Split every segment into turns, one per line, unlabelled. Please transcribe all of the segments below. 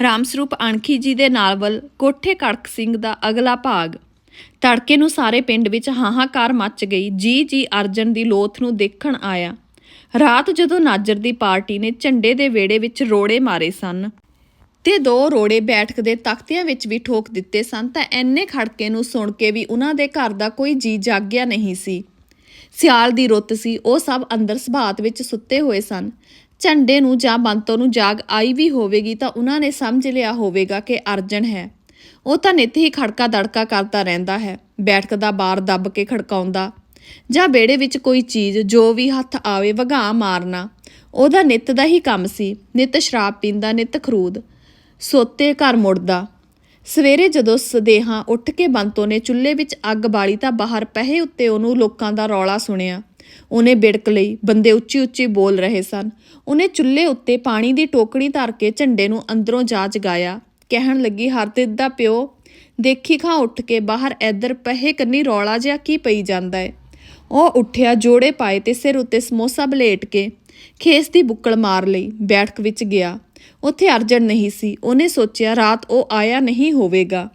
ਰਾਮ ਸਰੂਪ ਅਣਖੀ ਜੀ ਦੇ ਨਾਵਲ ਕੋਠੇ ਕੜਕ ਸਿੰਘ ਦਾ ਅਗਲਾ ਭਾਗ। ਤੜਕੇ ਨੂੰ ਸਾਰੇ ਪਿੰਡ ਵਿੱਚ ਹਾਹਾਕਾਰ ਮੱਚ ਗਈ, ਜੀ ਜੀ ਅਰਜਨ ਦੀ ਲੋਥ ਨੂੰ ਦੇਖਣ ਆਇਆ। ਰਾਤ ਜਦੋਂ ਨਾਜਰ ਦੀ ਪਾਰਟੀ ਨੇ ਝੰਡੇ ਦੇ ਵੇੜੇ ਵਿੱਚ ਰੋੜੇ ਮਾਰੇ ਸਨ ਤੇ ਦੋ ਰੋੜੇ ਬੈਠਕ ਦੇ ਤਖਤਿਆਂ ਵਿੱਚ ਵੀ ਠੋਕ ਦਿੱਤੇ ਸਨ, ਤਾਂ ਐਨੇ ਖੜਕੇ ਨੂੰ ਸੁਣ ਕੇ ਵੀ ਉਹਨਾਂ ਦੇ ਘਰ ਦਾ ਕੋਈ ਜੀ ਜਾਗਿਆ ਨਹੀਂ ਸੀ। ਸਿਆਲ ਦੀ ਰੁੱਤ ਸੀ, ਉਹ ਸਭ ਅੰਦਰ ਸਭਾਤ ਵਿੱਚ ਸੁੱਤੇ ਹੋਏ ਸਨ। ਝੰਡੇ ਨੂੰ ਜਾਂ ਬੰਤੋਂ ਨੂੰ ਜਾਗ ਆਈ ਵੀ ਹੋਵੇਗੀ ਤਾਂ ਉਹਨਾਂ ਨੇ ਸਮਝ ਲਿਆ ਹੋਵੇਗਾ ਕਿ ਅਰਜਨ ਹੈ। ਉਹ ਤਾਂ ਨਿੱਤ ਹੀ ਖੜਕਾ ਦੜਕਾ ਕਰਦਾ ਰਹਿੰਦਾ ਹੈ ਬੈਠਕ ਦਾ ਬਾਰ ਦੱਬ ਕੇ ਖੜਕਾਉਂਦਾ। ਜਾਂ ਬੇੜੇ ਵਿੱਚ ਕੋਈ ਚੀਜ਼ ਜੋ ਵੀ ਹੱਥ ਆਵੇ ਵਗਾ ਮਾਰਨਾ। ਉਹਦਾ ਨਿੱਤ ਦਾ ਹੀ ਕੰਮ ਸੀ, ਨਿੱਤ ਸ਼ਰਾਬ ਪੀਂਦਾ, ਨਿੱਤ ਖਰੂਦ। ਸੋਤੇ ਘਰ ਮੁੜਦਾ। ਸਵੇਰੇ ਜਦੋਂ ਸਦੇਹਾਂ ਉੱਠ ਕੇ ਬੰਤੋ ਨੇ ਚੁੱਲ੍ਹੇ ਵਿੱਚ ਅੱਗ ਬਾਲੀ ਤਾਂ ਬਾਹਰ ਪਹੇ ਉੱਤੇ ਉਹਨੂੰ ਲੋਕਾਂ ਦਾ ਰੌਲਾ ਸੁਣਿਆ। ਉਹਨੇ ਬਿੜਕ ਲਈ, ਬੰਦੇ ਉੱਚੀ ਉੱਚੀ ਬੋਲ ਰਹੇ ਸਨ। ਉਹਨੇ ਚੁੱਲ੍ਹੇ ਉੱਤੇ ਪਾਣੀ ਦੀ ਟੋਕਣੀ ਧਰ ਕੇ ਝੰਡੇ ਨੂੰ ਅੰਦਰੋਂ ਜਾ ਜਗਾਇਆ। ਕਹਿਣ ਲੱਗੀ, ਹਰਦਿਤ ਦਾ ਪਿਓ, ਦੇਖੀ ਖਾਂ ਉੱਠ ਕੇ ਬਾਹਰ ਐਦਰ ਪਹੇ ਕੰਨੀ ਰੌਲਾ ਜਿਹਾ ਕੀ ਪਈ ਜਾਂਦਾ ਏ? ਉਹ ਉੱਠਿਆ, ਜੋੜੇ ਪਾਏ ਤੇ ਸਿਰ ਉੱਤੇ ਸਮੋਸਾ ਬਲੇਟ ਕੇ ਖੇਸ ਦੀ ਬੁੱਕਲ ਮਾਰ ਲਈ, ਬੈਠਕ ਵਿੱਚ ਗਿਆ। ਉੱਥੇ ਅਰਜਨ ਨਹੀਂ ਸੀ। ਉਹਨੇ ਸੋਚਿਆ, ਰਾਤ ਉਹ ਆਇਆ ਨਹੀਂ ਹੋਵੇਗਾ।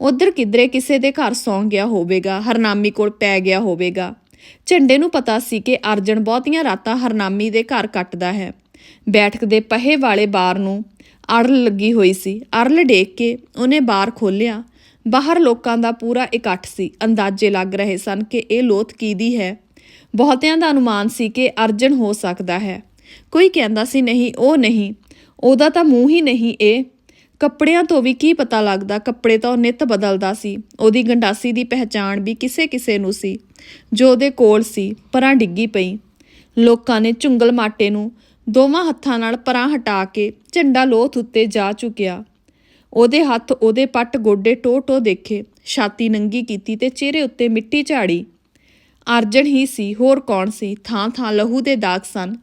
ਉਧਰ ਕਿਧਰੇ ਕਿਸੇ ਦੇ ਘਰ ਸੌਂ ਗਿਆ ਹੋਵੇਗਾ, ਹਰਨਾਮੀ ਕੋਲ ਪੈ ਗਿਆ ਹੋਵੇਗਾ। ਝੰਡੇ ਨੂੰ ਪਤਾ ਸੀ ਕਿ ਅਰਜਨ ਬਹੁਤੀਆਂ ਰਾਤਾਂ ਹਰਨਾਮੀ ਦੇ ਘਰ ਕੱਟਦਾ ਹੈ। ਬੈਠਕ ਦੇ ਪਹੇ ਵਾਲੇ ਬਾਰ ਨੂੰ ਅਰਲ ਲੱਗੀ ਹੋਈ ਸੀ। ਅਰਲ ਡੇਕ ਕੇ ਉਹਨੇ ਬਾਰ ਖੋਲ੍ਹਿਆ। ਬਾਹਰ ਲੋਕਾਂ ਦਾ ਪੂਰਾ ਇਕੱਠ ਸੀ। ਅੰਦਾਜ਼ੇ ਲੱਗ ਰਹੇ ਸਨ ਕਿ ਇਹ ਲੋਥ ਕੀਦੀ ਹੈ। ਬਹੁਤਿਆਂ ਦਾ ਅਨੁਮਾਨ ਸੀ ਕਿ ਅਰਜਨ ਹੋ ਸਕਦਾ ਹੈ। ਕੋਈ ਕਹਿੰਦਾ ਸੀ, ਨਹੀਂ, ਉਹ ਨਹੀਂ। ਉਹਦਾ ਤਾਂ ਮੂੰਹ ਹੀ ਨਹੀਂ ਇਹ ਕੱਪੜਿਆਂ ਤੋਂ ਵੀ ਕੀ ਪਤਾ ਲੱਗਦਾ? ਕੱਪੜੇ ਤਾਂ ਉਹ ਨਿੱਤ ਬਦਲਦਾ ਸੀ। ਉਹਦੀ ਗੰਡਾਸੀ ਦੀ ਪਹਿਚਾਣ ਵੀ ਕਿਸੇ ਕਿਸੇ ਨੂੰ ਸੀ। ਜੋ ਉਹਦੇ ਕੋਲ ਸੀ, ਪਰਾਂ ਡਿੱਗੀ ਪਈ। ਲੋਕਾਂ ਨੇ ਚੁੰਗਲ ਮਾਟੇ ਨੂੰ ਦੋਵਾਂ ਹੱਥਾਂ ਨਾਲ ਪਰਾਂ ਹਟਾ ਕੇ ਝੰਡਾ ਲੋਥ ਉੱਤੇ ਜਾ ਚੁੱਕਿਆ। ਉਹਦੇ ਹੱਥ ਉਹਦੇ ਪੱਟ ਗੋਡੇ ਟੋ ਟੋ ਦੇਖੇ, ਛਾਤੀ ਨੰਗੀ ਕੀਤੀ ਤੇ ਚਿਹਰੇ ਉੱਤੇ ਮਿੱਟੀ ਝਾੜੀ। ਅਰਜਨ ਹੀ ਸੀ, ਹੋਰ ਕੌਣ ਸੀ? ਥਾਂ ਥਾਂ ਲਹੂ ਦੇ ਦਾਗ ਸਨ।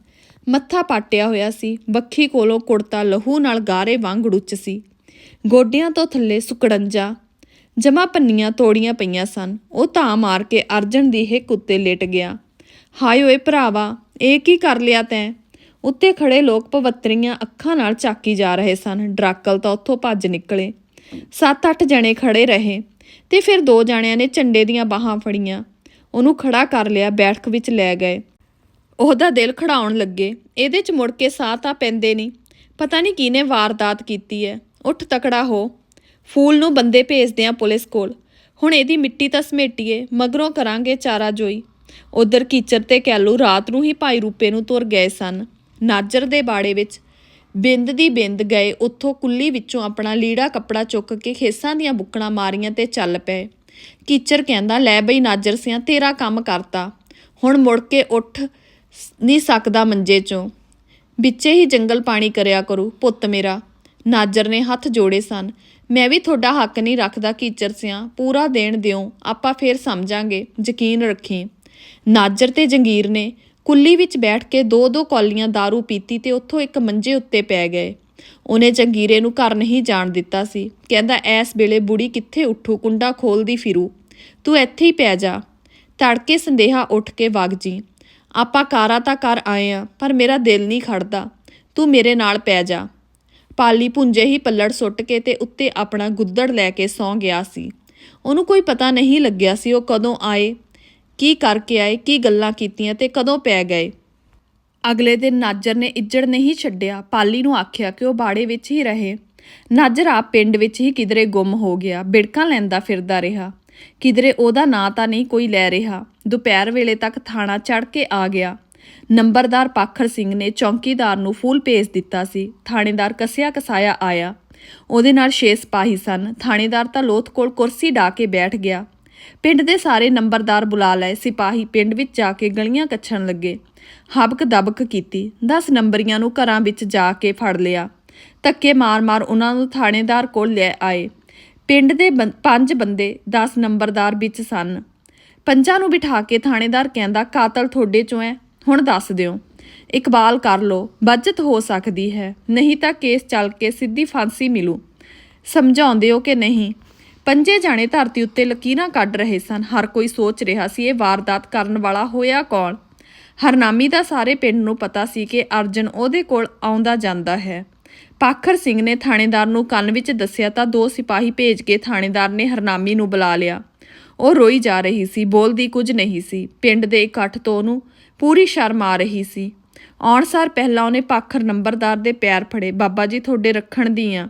ਮੱਥਾ ਪਾਟਿਆ ਹੋਇਆ ਸੀ ਬੱਖੀ ਕੋਲੋਂ ਕੁੜਤਾ ਲਹੂ ਨਾਲ ਗਾਰੇ ਵਾਂਗ ਰੁੱਚ ਸੀ। ਗੋਡਿਆਂ ਤੋਂ ਥੱਲੇ ਸੁਕੜੰਜਾ ਜਮਾ ਪੰਨੀਆਂ ਤੋੜੀਆਂ ਪਈਆਂ ਸਨ। ਉਹ ਧਾਂ ਮਾਰ ਕੇ ਅਰਜਨ ਦੀ ਹਿੱਕ ਉੱਤੇ ਲੇਟ ਗਿਆ। ਹਾਏ ਓਏ ਭਰਾਵਾ, ਇਹ ਕੀ ਕਰ ਲਿਆ ਤੈਂ? ਉੱਤੇ ਖੜੇ ਲੋਕ ਪਵੱਤਰੀਆਂ ਅੱਖਾਂ ਨਾਲ ਚਾਕੀ ਜਾ ਰਹੇ ਸਨ। ਡਰਾਕਲ ਤਾਂ ਉੱਥੋਂ ਭੱਜ ਨਿਕਲੇ। ਸੱਤ ਅੱਠ ਜਣੇ ਖੜੇ ਰਹੇ ਤੇ ਫਿਰ ਦੋ ਜਣਿਆਂ ਨੇ ਝੰਡੇ ਦੀਆਂ ਬਾਹਾਂ ਫੜੀਆਂ। ਉਹਨੂੰ ਖੜਾ ਕਰ ਲਿਆ, ਬੈਠਕ ਵਿੱਚ ਲੈ ਗਏ। ਉਹਦਾ ਦਿਲ ਖੜਾਉਣ ਲੱਗੇ। ਇਹਦੇ 'ਚ ਮੁੜ ਕੇ ਸਾਹ ਤਾਂ ਪੈਂਦੇ ਨਹੀਂ ਪਤਾ ਨਹੀਂ ਕਿਹਨੇ ਵਾਰਦਾਤ ਕੀਤੀ ਹੈ ਉੱਠ ਤਕੜਾ ਹੋ। ਫੂਲ ਨੂੰ ਬੰਦੇ ਭੇਜਦੇ ਆ ਪੁਲਿਸ ਕੋਲ। ਹੁਣ ਇਹਦੀ ਮਿੱਟੀ ਤਾਂ ਸਮੇਟੀਏ, ਮਗਰੋਂ ਕਰਾਂਗੇ ਚਾਰਾ ਜੋਈ। ਉਧਰ ਕੀਚਰ ਤੇ ਕੈਲੂ ਰਾਤ ਨੂੰ ਹੀ ਭਾਈ ਰੂਪੇ ਨੂੰ ਤੁਰ ਗਏ ਸਨ। ਨਾਜਰ ਦੇ ਬਾੜੇ ਵਿੱਚ ਬਿੰਦ ਦੀ ਬਿੰਦ ਗਏ, ਉੱਥੋਂ ਕੁੱਲੀ ਵਿੱਚੋਂ ਆਪਣਾ ਲੀੜਾ ਕੱਪੜਾ ਚੁੱਕ ਕੇ ਖੇਸਾਂ ਦੀਆਂ ਬੁੱਕਣਾ ਮਾਰੀਆਂ ਤੇ ਚੱਲ ਪਏ। ਕੀਚਰ ਕਹਿੰਦਾ, ਲੈ ਬਈ ਨਾਜਰ ਸਿਆਂ, ਤੇਰਾ ਕੰਮ ਕਰਤਾ। ਹੁਣ ਮੁੜ ਕੇ ਉੱਠ ਨਹੀਂ ਸਕਦਾ ਮੰਜੇ ਚੋਂ। ਵਿੱਚੇ ਹੀ ਜੰਗਲ ਪਾਣੀ ਕਰਿਆ ਕਰੂ, ਪੁੱਤ ਮੇਰਾ। ਨਾਜਰ ਨੇ ਹੱਥ ਜੋੜੇ ਸਨ। ਮੈਂ ਵੀ ਤੁਹਾਡਾ ਹੱਕ ਨਹੀਂ ਰੱਖਦਾ ਕੀਚਰ ਸਿਆਂ। ਪੂਰਾ ਦੇਣ ਦਿਓ। ਆਪਾਂ ਫੇਰ ਸਮਝਾਂਗੇ। ਯਕੀਨ ਰੱਖੀ। ਨਾਜਰ ਤੇ ਜੰਗੀਰ ਨੇ ਕੁੱਲੀ ਵਿੱਚ ਬੈਠ ਕੇ ਦੋ ਦੋ ਕੌਲੀਆਂ दारू ਪੀਤੀ ਤੇ ਉੱਥੋਂ ਇੱਕ ਮੰਜੇ ਉੱਤੇ ਪੈ ਗਏ। ਉਹਨੇ ਜੰਗੀਰੇ ਨੂੰ ਘਰ ਨਹੀਂ ਜਾਣ ਦਿੱਤਾ ਸੀ। ਕਹਿੰਦਾ, ਐਸ ਵੇਲੇ ਬੁੜੀ ਕਿੱਥੇ ਉੱਠੂ? ਕੁੰਡਾ ਖੋਲਦੀ ਫਿਰੂ। ਤੂੰ ਇੱਥੇ ਹੀ ਪੈ ਜਾ। ਤੜਕੇ ਸੰਦੇਹਾ ਉੱਠ ਕੇ ਵਗ ਜੀ। ਆਪਾਂ ਕਾਰਾ ਤਾਂ ਕਰ ਆਏ ਆ, ਪਰ ਮੇਰਾ ਦਿਲ ਨਹੀਂ ਖੜਦਾ। ਤੂੰ ਮੇਰੇ ਨਾਲ ਪੈ ਜਾ। ਪਾਲੀ ਪੁੰਜੇ ਹੀ ਪੱਲੜ ਸੁੱਟ ਕੇ ਤੇ ਉੱਤੇ ਆਪਣਾ ਗੁੱਦੜ ਲੈ ਕੇ ਸੌਂ ਗਿਆ ਸੀ। ਉਹਨੂੰ ਕੋਈ ਪਤਾ ਨਹੀਂ ਲੱਗਿਆ ਸੀ ਉਹ ਕਦੋਂ ਆਏ, ਕੀ ਕਰਕੇ ਆਏ, ਕੀ ਗੱਲਾਂ ਕੀਤੀਆਂ ਤੇ ਕਦੋਂ ਪੈ ਗਏ। ਅਗਲੇ ਦਿਨ ਨਾਜਰ ਨੇ ਇੱਜੜ ਨਹੀਂ ਛੱਡਿਆ। ਪਾਲੀ ਨੂੰ ਆਖਿਆ ਕਿ ਉਹ ਬਾੜੇ ਵਿੱਚ ਹੀ ਰਹੇ। ਨਾਜਰ ਆਪ ਪਿੰਡ ਵਿੱਚ ਹੀ ਕਿਧਰੇ ਗੁੰਮ ਹੋ ਗਿਆ। ਬਿੜਕਾਂ ਲੈਂਦਾ ਫਿਰਦਾ ਰਿਹਾ। ਕਿਧਰੇ ਉਹਦਾ ਨਾਂ ਤਾਂ ਨਹੀਂ ਕੋਈ ਲੈ ਰਿਹਾ। ਦੁਪਹਿਰ ਵੇਲੇ ਤੱਕ ਥਾਣਾ ਚੜ ਕੇ ਆ ਗਿਆ। ਨੰਬਰਦਾਰ ਪਾਖਰ ਸਿੰਘ ਨੇ ਚੌਂਕੀਦਾਰ ਨੂੰ ਫੂਲ ਭੇਜ ਦਿੱਤਾ ਸੀ। ਥਾਣੇਦਾਰ ਕਸਿਆ ਕਸਾਇਆ ਆਇਆ। ਉਹਦੇ ਨਾਲ ਛੇ ਸਿਪਾਹੀ ਸਨ। ਥਾਣੇਦਾਰ ਤਾਂ ਲੋਥ ਕੋਲ ਕੁਰਸੀ ਢਾ ਕੇ ਬੈਠ ਗਿਆ। ਪਿੰਡ ਦੇ ਸਾਰੇ ਨੰਬਰਦਾਰ ਬੁਲਾ ਲਏ। ਸਿਪਾਹੀ ਪਿੰਡ ਵਿੱਚ ਜਾ ਕੇ ਗਲੀਆਂ ਕੱਛਣ ਲੱਗੇ। ਹਬਕ ਦਬਕ ਕੀਤੀ। 10 ਨੰਬਰੀਆਂ ਨੂੰ ਘਰਾਂ ਵਿੱਚ ਜਾ ਕੇ ਫੜ ਲਿਆ। ਧੱਕੇ ਮਾਰ-ਮਾਰ ਉਹਨਾਂ ਨੂੰ ਥਾਣੇਦਾਰ ਕੋਲ ਲੈ ਆਏ। ਪਿੰਡ ਦੇ ਬੰ- ਪੰਜ ਬੰਦੇ 10 ਨੰਬਰਦਾਰ ਵਿੱਚ ਸਨ। ਪੰਜਾਂ ਨੂੰ ਬਿਠਾ ਕੇ ਥਾਣੇਦਾਰ ਕਹਿੰਦਾ, ਕਾਤਲ ਤੁਹਾਡੇ ਚੋਂ ਹੈ ਹੁਣ ਦੱਸ ਦਿਓ। ਇਕਬਾਲ ਕਰ ਲੋ, ਬਚਤ ਹੋ ਸਕਦੀ ਹੈ, ਨਹੀਂ ਤਾਂ ਕੇਸ ਚੱਲ ਕੇ ਸਿੱਧੀ ਫਾਂਸੀ ਮਿਲੂ। ਸਮਝਾਉਂਦੇ ਹੋ ਕਿ ਨਹੀਂ? ਪੰਜੇ ਜਾਣੇ ਧਰਤੀ ਉੱਤੇ ਲਕੀਰਾਂ ਕੱਢ ਰਹੇ ਸਨ। ਹਰ ਕੋਈ ਸੋਚ ਰਿਹਾ ਸੀ, ਇਹ ਵਾਰਦਾਤ ਕਰਨ ਵਾਲਾ ਹੋਇਆ ਕੌਣ? ਹਰਨਾਮੀ ਦਾ ਸਾਰੇ ਪਿੰਡ ਨੂੰ ਪਤਾ ਸੀ ਕਿ ਅਰਜਨ ਉਹਦੇ ਕੋਲ ਆਉਂਦਾ ਜਾਂਦਾ ਹੈ। ਪਾਖਰ ਸਿੰਘ ਨੇ ਥਾਣੇਦਾਰ ਨੂੰ ਕੰਨ ਵਿੱਚ ਦੱਸਿਆ ਤਾਂ ਦੋ ਸਿਪਾਹੀ ਭੇਜ ਕੇ ਥਾਣੇਦਾਰ ਨੇ ਹਰਨਾਮੀ ਨੂੰ ਬੁਲਾ ਲਿਆ। ਉਹ ਰੋਈ ਜਾ ਰਹੀ ਸੀ, ਬੋਲਦੀ ਕੁਝ ਨਹੀਂ ਸੀ। ਪਿੰਡ ਦੇ ਇਕੱਠ ਤੋਂ ਉਹਨੂੰ ਪੂਰੀ ਸ਼ਰਮ ਆ ਰਹੀ ਸੀ। ਆਉਣ ਸਾਰ ਪਹਿਲਾਂ ਉਹਨੇ ਪਾਖਰ ਨੰਬਰਦਾਰ ਦੇ ਪੈਰ ਫੜੇ, ਬਾਬਾ ਜੀ, ਤੁਹਾਡੇ ਰੱਖਣ ਦੀ ਆ।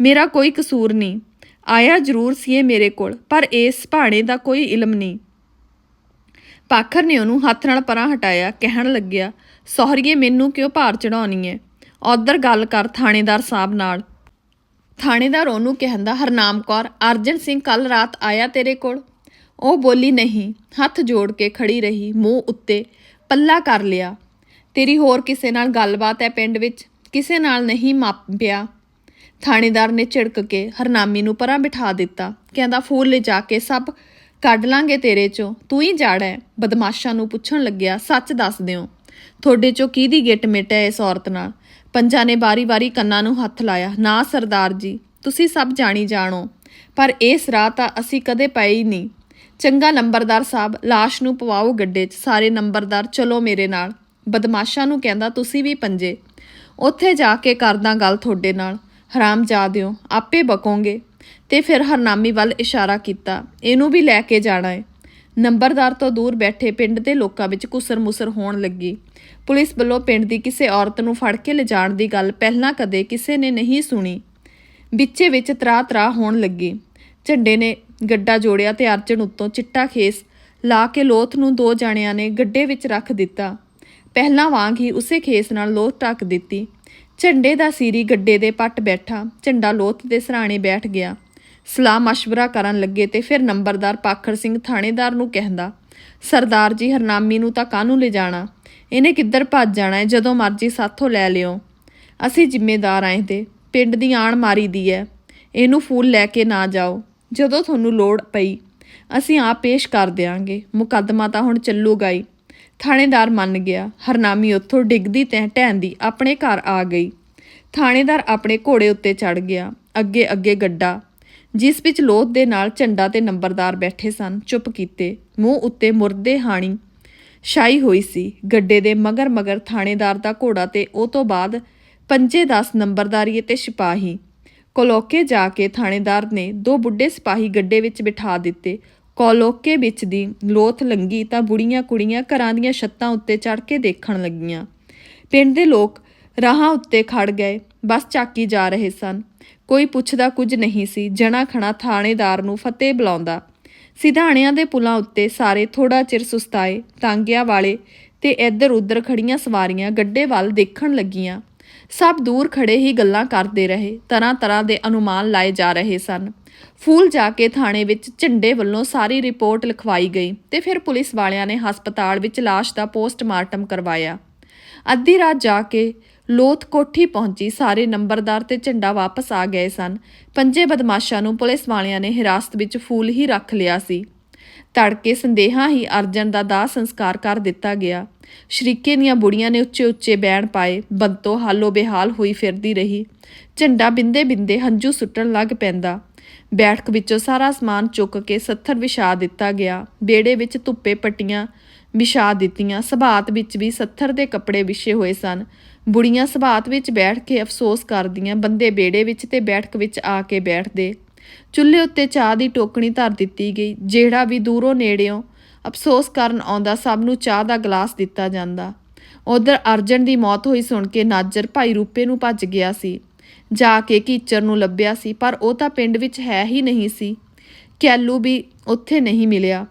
ਮੇਰਾ ਕੋਈ ਕਸੂਰ ਨਹੀਂ। ਆਇਆ ਜ਼ਰੂਰ ਸੀ ਇਹ ਮੇਰੇ ਕੋਲ, ਪਰ ਇਸ ਭਾਣੇ ਦਾ ਕੋਈ ਇਲਮ ਨਹੀਂ। ਪਾਖਰ ਨੇ ਉਹਨੂੰ ਹੱਥ ਨਾਲ ਪਰਾਂ ਹਟਾਇਆ, ਕਹਿਣ ਲੱਗਿਆ, ਸਹੁਰੀਏ, ਮੈਨੂੰ ਕਿਉਂ ਭਾਰ ਚੜਾਉਣੀ ਹੈ ਉਧਰ ਗੱਲ ਕਰ ਥਾਣੇਦਾਰ ਸਾਹਿਬ ਨਾਲ। ਥਾਣੇਦਾਰ ਉਹਨੂੰ ਕਹਿੰਦਾ, ਹਰਨਾਮ ਕੌਰ, ਅਰਜਨ ਸਿੰਘ ਕੱਲ ਰਾਤ ਆਇਆ ਤੇਰੇ ਕੋਲ? ਉਹ ਬੋਲੀ, ਨਹੀਂ। ਹੱਥ ਜੋੜ ਕੇ ਖੜੀ ਰਹੀ, ਮੂੰਹ ਉੱਤੇ ਪੱਲਾ ਕਰ ਲਿਆ। ਤੇਰੀ ਹੋਰ ਕਿਸੇ ਨਾਲ ਗੱਲਬਾਤ ਹੈ ਪਿੰਡ ਵਿੱਚ? ਕਿਸੇ ਨਾਲ ਨਹੀਂ ਮਾਪਿਆ। ਥਾਣੇਦਾਰ ਨੇ ਝਿੜਕ ਕੇ ਹਰਨਾਮੀ ਨੂੰ ਪਰਾਂ ਬਿਠਾ ਦਿੱਤਾ। ਕਹਿੰਦਾ, ਫੂਲ ਲੈ ਜਾ ਕੇ ਸਭ ਕੱਢ ਲਾਂਗੇ ਤੇਰੇ ਚੋਂ। ਤੂੰ ਹੀ ਜਾੜ ਹੈ ਬਦਮਾਸ਼ਾਂ ਨੂੰ ਪੁੱਛਣ ਲੱਗਿਆ, ਸੱਚ ਦੱਸ ਦਿਓ, ਤੁਹਾਡੇ ਚੋਂ ਕਿਹਦੀ ਗਿੱਟ ਮਿਟ ਹੈ ਇਸ ਔਰਤ ਨਾਲ? ਪੰਜਾਂ ਨੇ ਬਾਰੀ-ਬਾਰੀ ਕੰਨਾਂ ਨੂੰ ਹੱਥ ਲਾਇਆ, ਨਾ, ਸਰਦਾਰ ਜੀ, ਤੁਸੀਂ ਸਭ ਜਾਣੀ ਜਾਣੋ ਪਰ ਇਸ ਰਾਹ ਤਾਂ ਅਸੀਂ ਕਦੇ ਪਏ ਹੀ ਨਹੀਂ। ਚੰਗਾ ਨੰਬਰਦਾਰ ਸਾਹਿਬ, ਲਾਸ਼ ਨੂੰ ਪਵਾਓ ਗੱਡੇ 'ਚ। ਸਾਰੇ ਨੰਬਰਦਾਰ, ਚਲੋ ਮੇਰੇ ਨਾਲ। ਬਦਮਾਸ਼ਾਂ ਨੂੰ ਕਹਿੰਦਾ, ਤੁਸੀਂ ਵੀ ਪੰਜੇ। ਉੱਥੇ ਜਾ ਕੇ ਕਰਦਾ ਗੱਲ ਤੁਹਾਡੇ ਨਾਲ। ਹਰਾਮ ਜਾ ਦਿਓ ਆਪੇ ਬਕੋਗੇ। ਤੇ ਫਿਰ ਹਰਨਾਮੀ ਵੱਲ ਇਸ਼ਾਰਾ ਕੀਤਾ, ਇਹਨੂੰ ਵੀ ਲੈ ਕੇ ਜਾਣਾ ਹੈ ਨੰਬਰਦਾਰ ਤੋਂ ਦੂਰ ਬੈਠੇ ਪਿੰਡ ਦੇ ਲੋਕਾਂ ਵਿੱਚ ਕੁਸਰ-ਮੁਸਰ ਹੋਣ ਲੱਗੀ। ਪੁਲਿਸ ਵੱਲੋਂ ਪਿੰਡ ਦੀ ਕਿਸੇ ਔਰਤ ਨੂੰ ਫੜ ਕੇ ਲਿਜਾਣ ਦੀ ਗੱਲ ਪਹਿਲਾਂ ਕਦੇ ਕਿਸੇ ਨੇ ਨਹੀਂ ਸੁਣੀ। ਵਿੱਚੇ ਵਿੱਚ ਤਰਾ-ਤਰਾ ਹੋਣ ਲੱਗੀ। ਝੰਡੇ ਨੇ ਗੱਡਾ ਜੋੜਿਆ ਤੇ ਅਰਜਨ ਉੱਤੋਂ ਚਿੱਟਾ ਖੇਸ ਲਾ ਕੇ ਲੋਥ ਨੂੰ ਦੋ ਜਣਿਆਂ ਨੇ ਗੱਡੇ ਵਿੱਚ ਰੱਖ ਦਿੱਤਾ। ਪਹਿਲਾਂ ਵਾਂਗ ਹੀ ਉਸੇ ਖੇਸ ਨਾਲ ਲੋਥ ਢੱਕ ਦਿੱਤੀ। ਝੰਡੇ ਦਾ ਸੀਰੀ ਗੱਡੇ ਦੇ ਪੱਟ ਬੈਠਾ, ਝੰਡਾ ਲੋਥ ਦੇ ਸਰਾਣੇ ਬੈਠ ਗਿਆ। ਸਲਾਹ ਮਸ਼ਵਰਾ ਕਰਨ ਲੱਗੇ ਤੇ ਫਿਰ ਨੰਬਰਦਾਰ ਪਾਖਰ ਸਿੰਘ ਥਾਣੇਦਾਰ ਨੂੰ ਕਹਿੰਦਾ, ਸਰਦਾਰ ਜੀ, ਹਰਨਾਮੀ ਨੂੰ ਤਾਂ ਕਾਹਨੂੰ ਲੈ ਜਾਣਾ ਇਹਨੇ ਕਿੱਧਰ ਭੱਜ ਜਾਣਾ ਹੈ? ਜਦੋਂ ਮਰਜ਼ੀ ਸਾਥੋਂ ਲੈ ਲਿਓ। ਅਸੀਂ ਜ਼ਿੰਮੇਦਾਰ ਆਂ ਤੇ ਪਿੰਡ ਦੀ ਆਣ ਮਾਰੀ ਦੀ ਹੈ। ਇਹਨੂੰ ਫੂਲ ਲੈ ਕੇ ਨਾ ਜਾਓ। ਜਦੋਂ ਤੁਹਾਨੂੰ ਲੋੜ ਪਈ, ਅਸੀਂ ਆਪ ਪੇਸ਼ ਕਰ ਦਿਆਂਗੇ। ਮੁਕੱਦਮਾ ਤਾਂ ਹੁਣ ਚੱਲੂਗਾ ਹੀ ਥਾਣੇਦਾਰ ਮੰਨ ਗਿਆ। ਹਰਨਾਮੀ ਉੱਥੋਂ ਡਿੱਗਦੀ ਤੈਂ ਢਹਿੰਦੀ ਆਪਣੇ ਘਰ ਆ ਗਈ। ਥਾਣੇਦਾਰ ਆਪਣੇ ਘੋੜੇ ਉੱਤੇ ਚੜ ਗਿਆ। ਅੱਗੇ ਅੱਗੇ ਗੱਡਾ। ਜਿਸ ਵਿੱਚ ਲੋਥ ਦੇ ਨਾਲ ਝੰਡਾ ਤੇ ਨੰਬਰਦਾਰ ਬੈਠੇ ਸਨ, ਚੁੱਪ ਕੀਤੇ। ਮੂੰਹ ਉੱਤੇ ਮੁਰਦੇ ਹਾਣੀ ਛਾਈ ਹੋਈ ਸੀ। ਗੱਡੇ ਦੇ ਮਗਰ ਮਗਰ ਥਾਣੇਦਾਰ ਦਾ ਘੋੜਾ ਤੇ ਉਹ ਤੋਂ ਬਾਅਦ ਪੰਜੇ 10 ਨੰਬਰਦਾਰੀਏ ਤੇ ਸਿਪਾਹੀ ਕੋਲੋਕੇ ਜਾ ਕੇ ਥਾਣੇਦਾਰ ਨੇ ਦੋ ਬੁੱਢੇ ਸਿਪਾਹੀ ਗੱਡੇ ਵਿੱਚ ਬਿਠਾ ਦਿੱਤੇ। ਕੋਲੋਕੇ ਵਿੱਚ ਦੀ ਲੋਥ ਲੰਗੀ ਤਾਂ ਬੁੜੀਆਂ ਕੁੜੀਆਂ ਘਰਾਂ ਦੀਆਂ ਛੱਤਾਂ ਉੱਤੇ ਚੜ ਕੇ ਦੇਖਣ ਲੱਗੀਆਂ। ਪਿੰਡ ਦੇ ਲੋਕ ਰਾਹਾਂ ਉੱਤੇ ਖੜ ਗਏ, ਬਸ ਚਾਕੀ ਜਾ ਰਹੇ ਸਨ। ਕੋਈ ਪੁੱਛਦਾ ਕੁਝ ਨਹੀਂ ਸੀ, ਜਣਾ ਖਣਾ ਥਾਣੇਦਾਰ ਨੂੰ ਫਤਿਹ ਬੁਲਾਉਂਦਾ। ਸਿਧਾਣਿਆਂ ਦੇ ਪੁਲਾਂ ਉੱਤੇ ਸਾਰੇ ਥੋੜਾ ਚਿਰ ਸੁਸਤਾਏ, ਟਾਂਗਿਆਂ ਵਾਲੇ ਤੇ ਇੱਧਰ ਉੱਧਰ ਖੜੀਆਂ ਸਵਾਰੀਆਂ ਗੱਡੇ ਵੱਲ ਦੇਖਣ ਲੱਗੀਆਂ। ਸਭ ਦੂਰ ਖੜੇ ਹੀ ਗੱਲਾਂ ਕਰਦੇ ਰਹੇ, ਤਰ੍ਹਾਂ ਤਰ੍ਹਾਂ ਦੇ ਅਨੁਮਾਨ ਲਾਏ ਜਾ ਰਹੇ ਸਨ। ਫੂਲ ਜਾ ਕੇ ਥਾਣੇ ਵਿੱਚ ਝੰਡੇ ਵੱਲੋਂ ਸਾਰੀ ਰਿਪੋਰਟ ਲਿਖਵਾਈ ਗਈ ਤੇ ਫਿਰ ਪੁਲਿਸ ਵਾਲਿਆਂ ਨੇ ਹਸਪਤਾਲ ਵਿੱਚ ਲਾਸ਼ ਦਾ ਪੋਸਟਮਾਰਟਮ ਕਰਵਾਇਆ। ਅੱਧੀ ਰਾਤ ਜਾ ਕੇ ਲੋਥ ਕੋਠੀ ਪਹੁੰਚੀ, ਸਾਰੇ ਨੰਬਰਦਾਰ ਤੇ ਝੰਡਾ ਵਾਪਸ ਆ ਗਏ ਸਨ। ਪੰਜੇ ਬਦਮਾਸ਼ਾਂ ਨੂੰ ਪੁਲਿਸ ਵਾਲਿਆਂ ਨੇ ਹਿਰਾਸਤ ਵਿੱਚ ਫੂਲ ਹੀ ਰੱਖ ਲਿਆ ਸੀ। ਤੜਕੇ ਸੰਦੇਹਾਂ ਹੀ ਅਰਜਨ ਦਾ ਦਾਹ ਸੰਸਕਾਰ ਕਰ ਦਿੱਤਾ ਗਿਆ। ਸ਼ਰੀਕੇ ਦੀਆਂ ਬੁੜੀਆਂ ਨੇ ਉੱਚੇ ਉੱਚੇ ਬੈਣ ਪਾਏ, ਬੰਤੋ ਹਾਲੋ ਬੇਹਾਲ ਹੋਈ ਫਿਰਦੀ ਰਹੀ। ਝੰਡਾ ਬਿੰਦੇ ਬਿੰਦੇ ਹੰਝੂ ਸੁੱਟਣ ਲੱਗ ਪੈਂਦਾ। ਬੈਠਕ ਵਿੱਚੋਂ ਸਾਰਾ ਸਮਾਨ ਚੁੱਕ ਕੇ ਸੱਥਰ ਵਿਛਾ ਦਿੱਤਾ ਗਿਆ। ਬੇੜੇ ਵਿੱਚ ਧੁੱਪੇ ਪੱਟੀਆਂ ਵਿਛਾ ਦਿੱਤੀਆਂ। ਸਭਾਤ ਵਿੱਚ ਵੀ ਸੱਥਰ ਦੇ ਕੱਪੜੇ ਵਿਛੇ ਹੋਏ ਸਨ। ਬੁੜੀਆਂ ਸਭਾਤ ਵਿੱਚ ਬੈਠ ਕੇ ਅਫਸੋਸ ਕਰਦੀਆਂ, ਬੰਦੇ ਬੇੜੇ ਵਿੱਚ ਤੇ ਬੈਠਕ ਵਿੱਚ ਆ ਕੇ ਬੈਠਦੇ। ਚੁੱਲ੍ਹੇ ਉੱਤੇ ਚਾਹ ਦੀ ਟੋਕਣੀ ਧਰ ਦਿੱਤੀ ਗਈ, ਜਿਹੜਾ ਵੀ ਦੂਰੋਂ ਨੇੜਿਓਂ ਅਫਸੋਸ ਕਰਨ ਆਉਂਦਾ ਸਭ ਨੂੰ ਚਾਹ ਦਾ ਗਲਾਸ ਦਿੱਤਾ ਜਾਂਦਾ। ਉਧਰ ਅਰਜਨ ਦੀ ਮੌਤ ਹੋਈ ਸੁਣ ਕੇ ਨਾਜਰ ਭਾਈ ਰੂਪੇ ਨੂੰ ਭੱਜ ਗਿਆ ਸੀ। ਜਾ ਕੇ ਕੀਚਰ ਨੂੰ ਲੱਭਿਆ ਸੀ, ਪਰ ਉਹ ਤਾਂ ਪਿੰਡ ਵਿੱਚ ਹੈ ਹੀ ਨਹੀਂ ਸੀ। ਕੈਲੂ ਵੀ ਉੱਥੇ ਨਹੀਂ ਮਿਲਿਆ।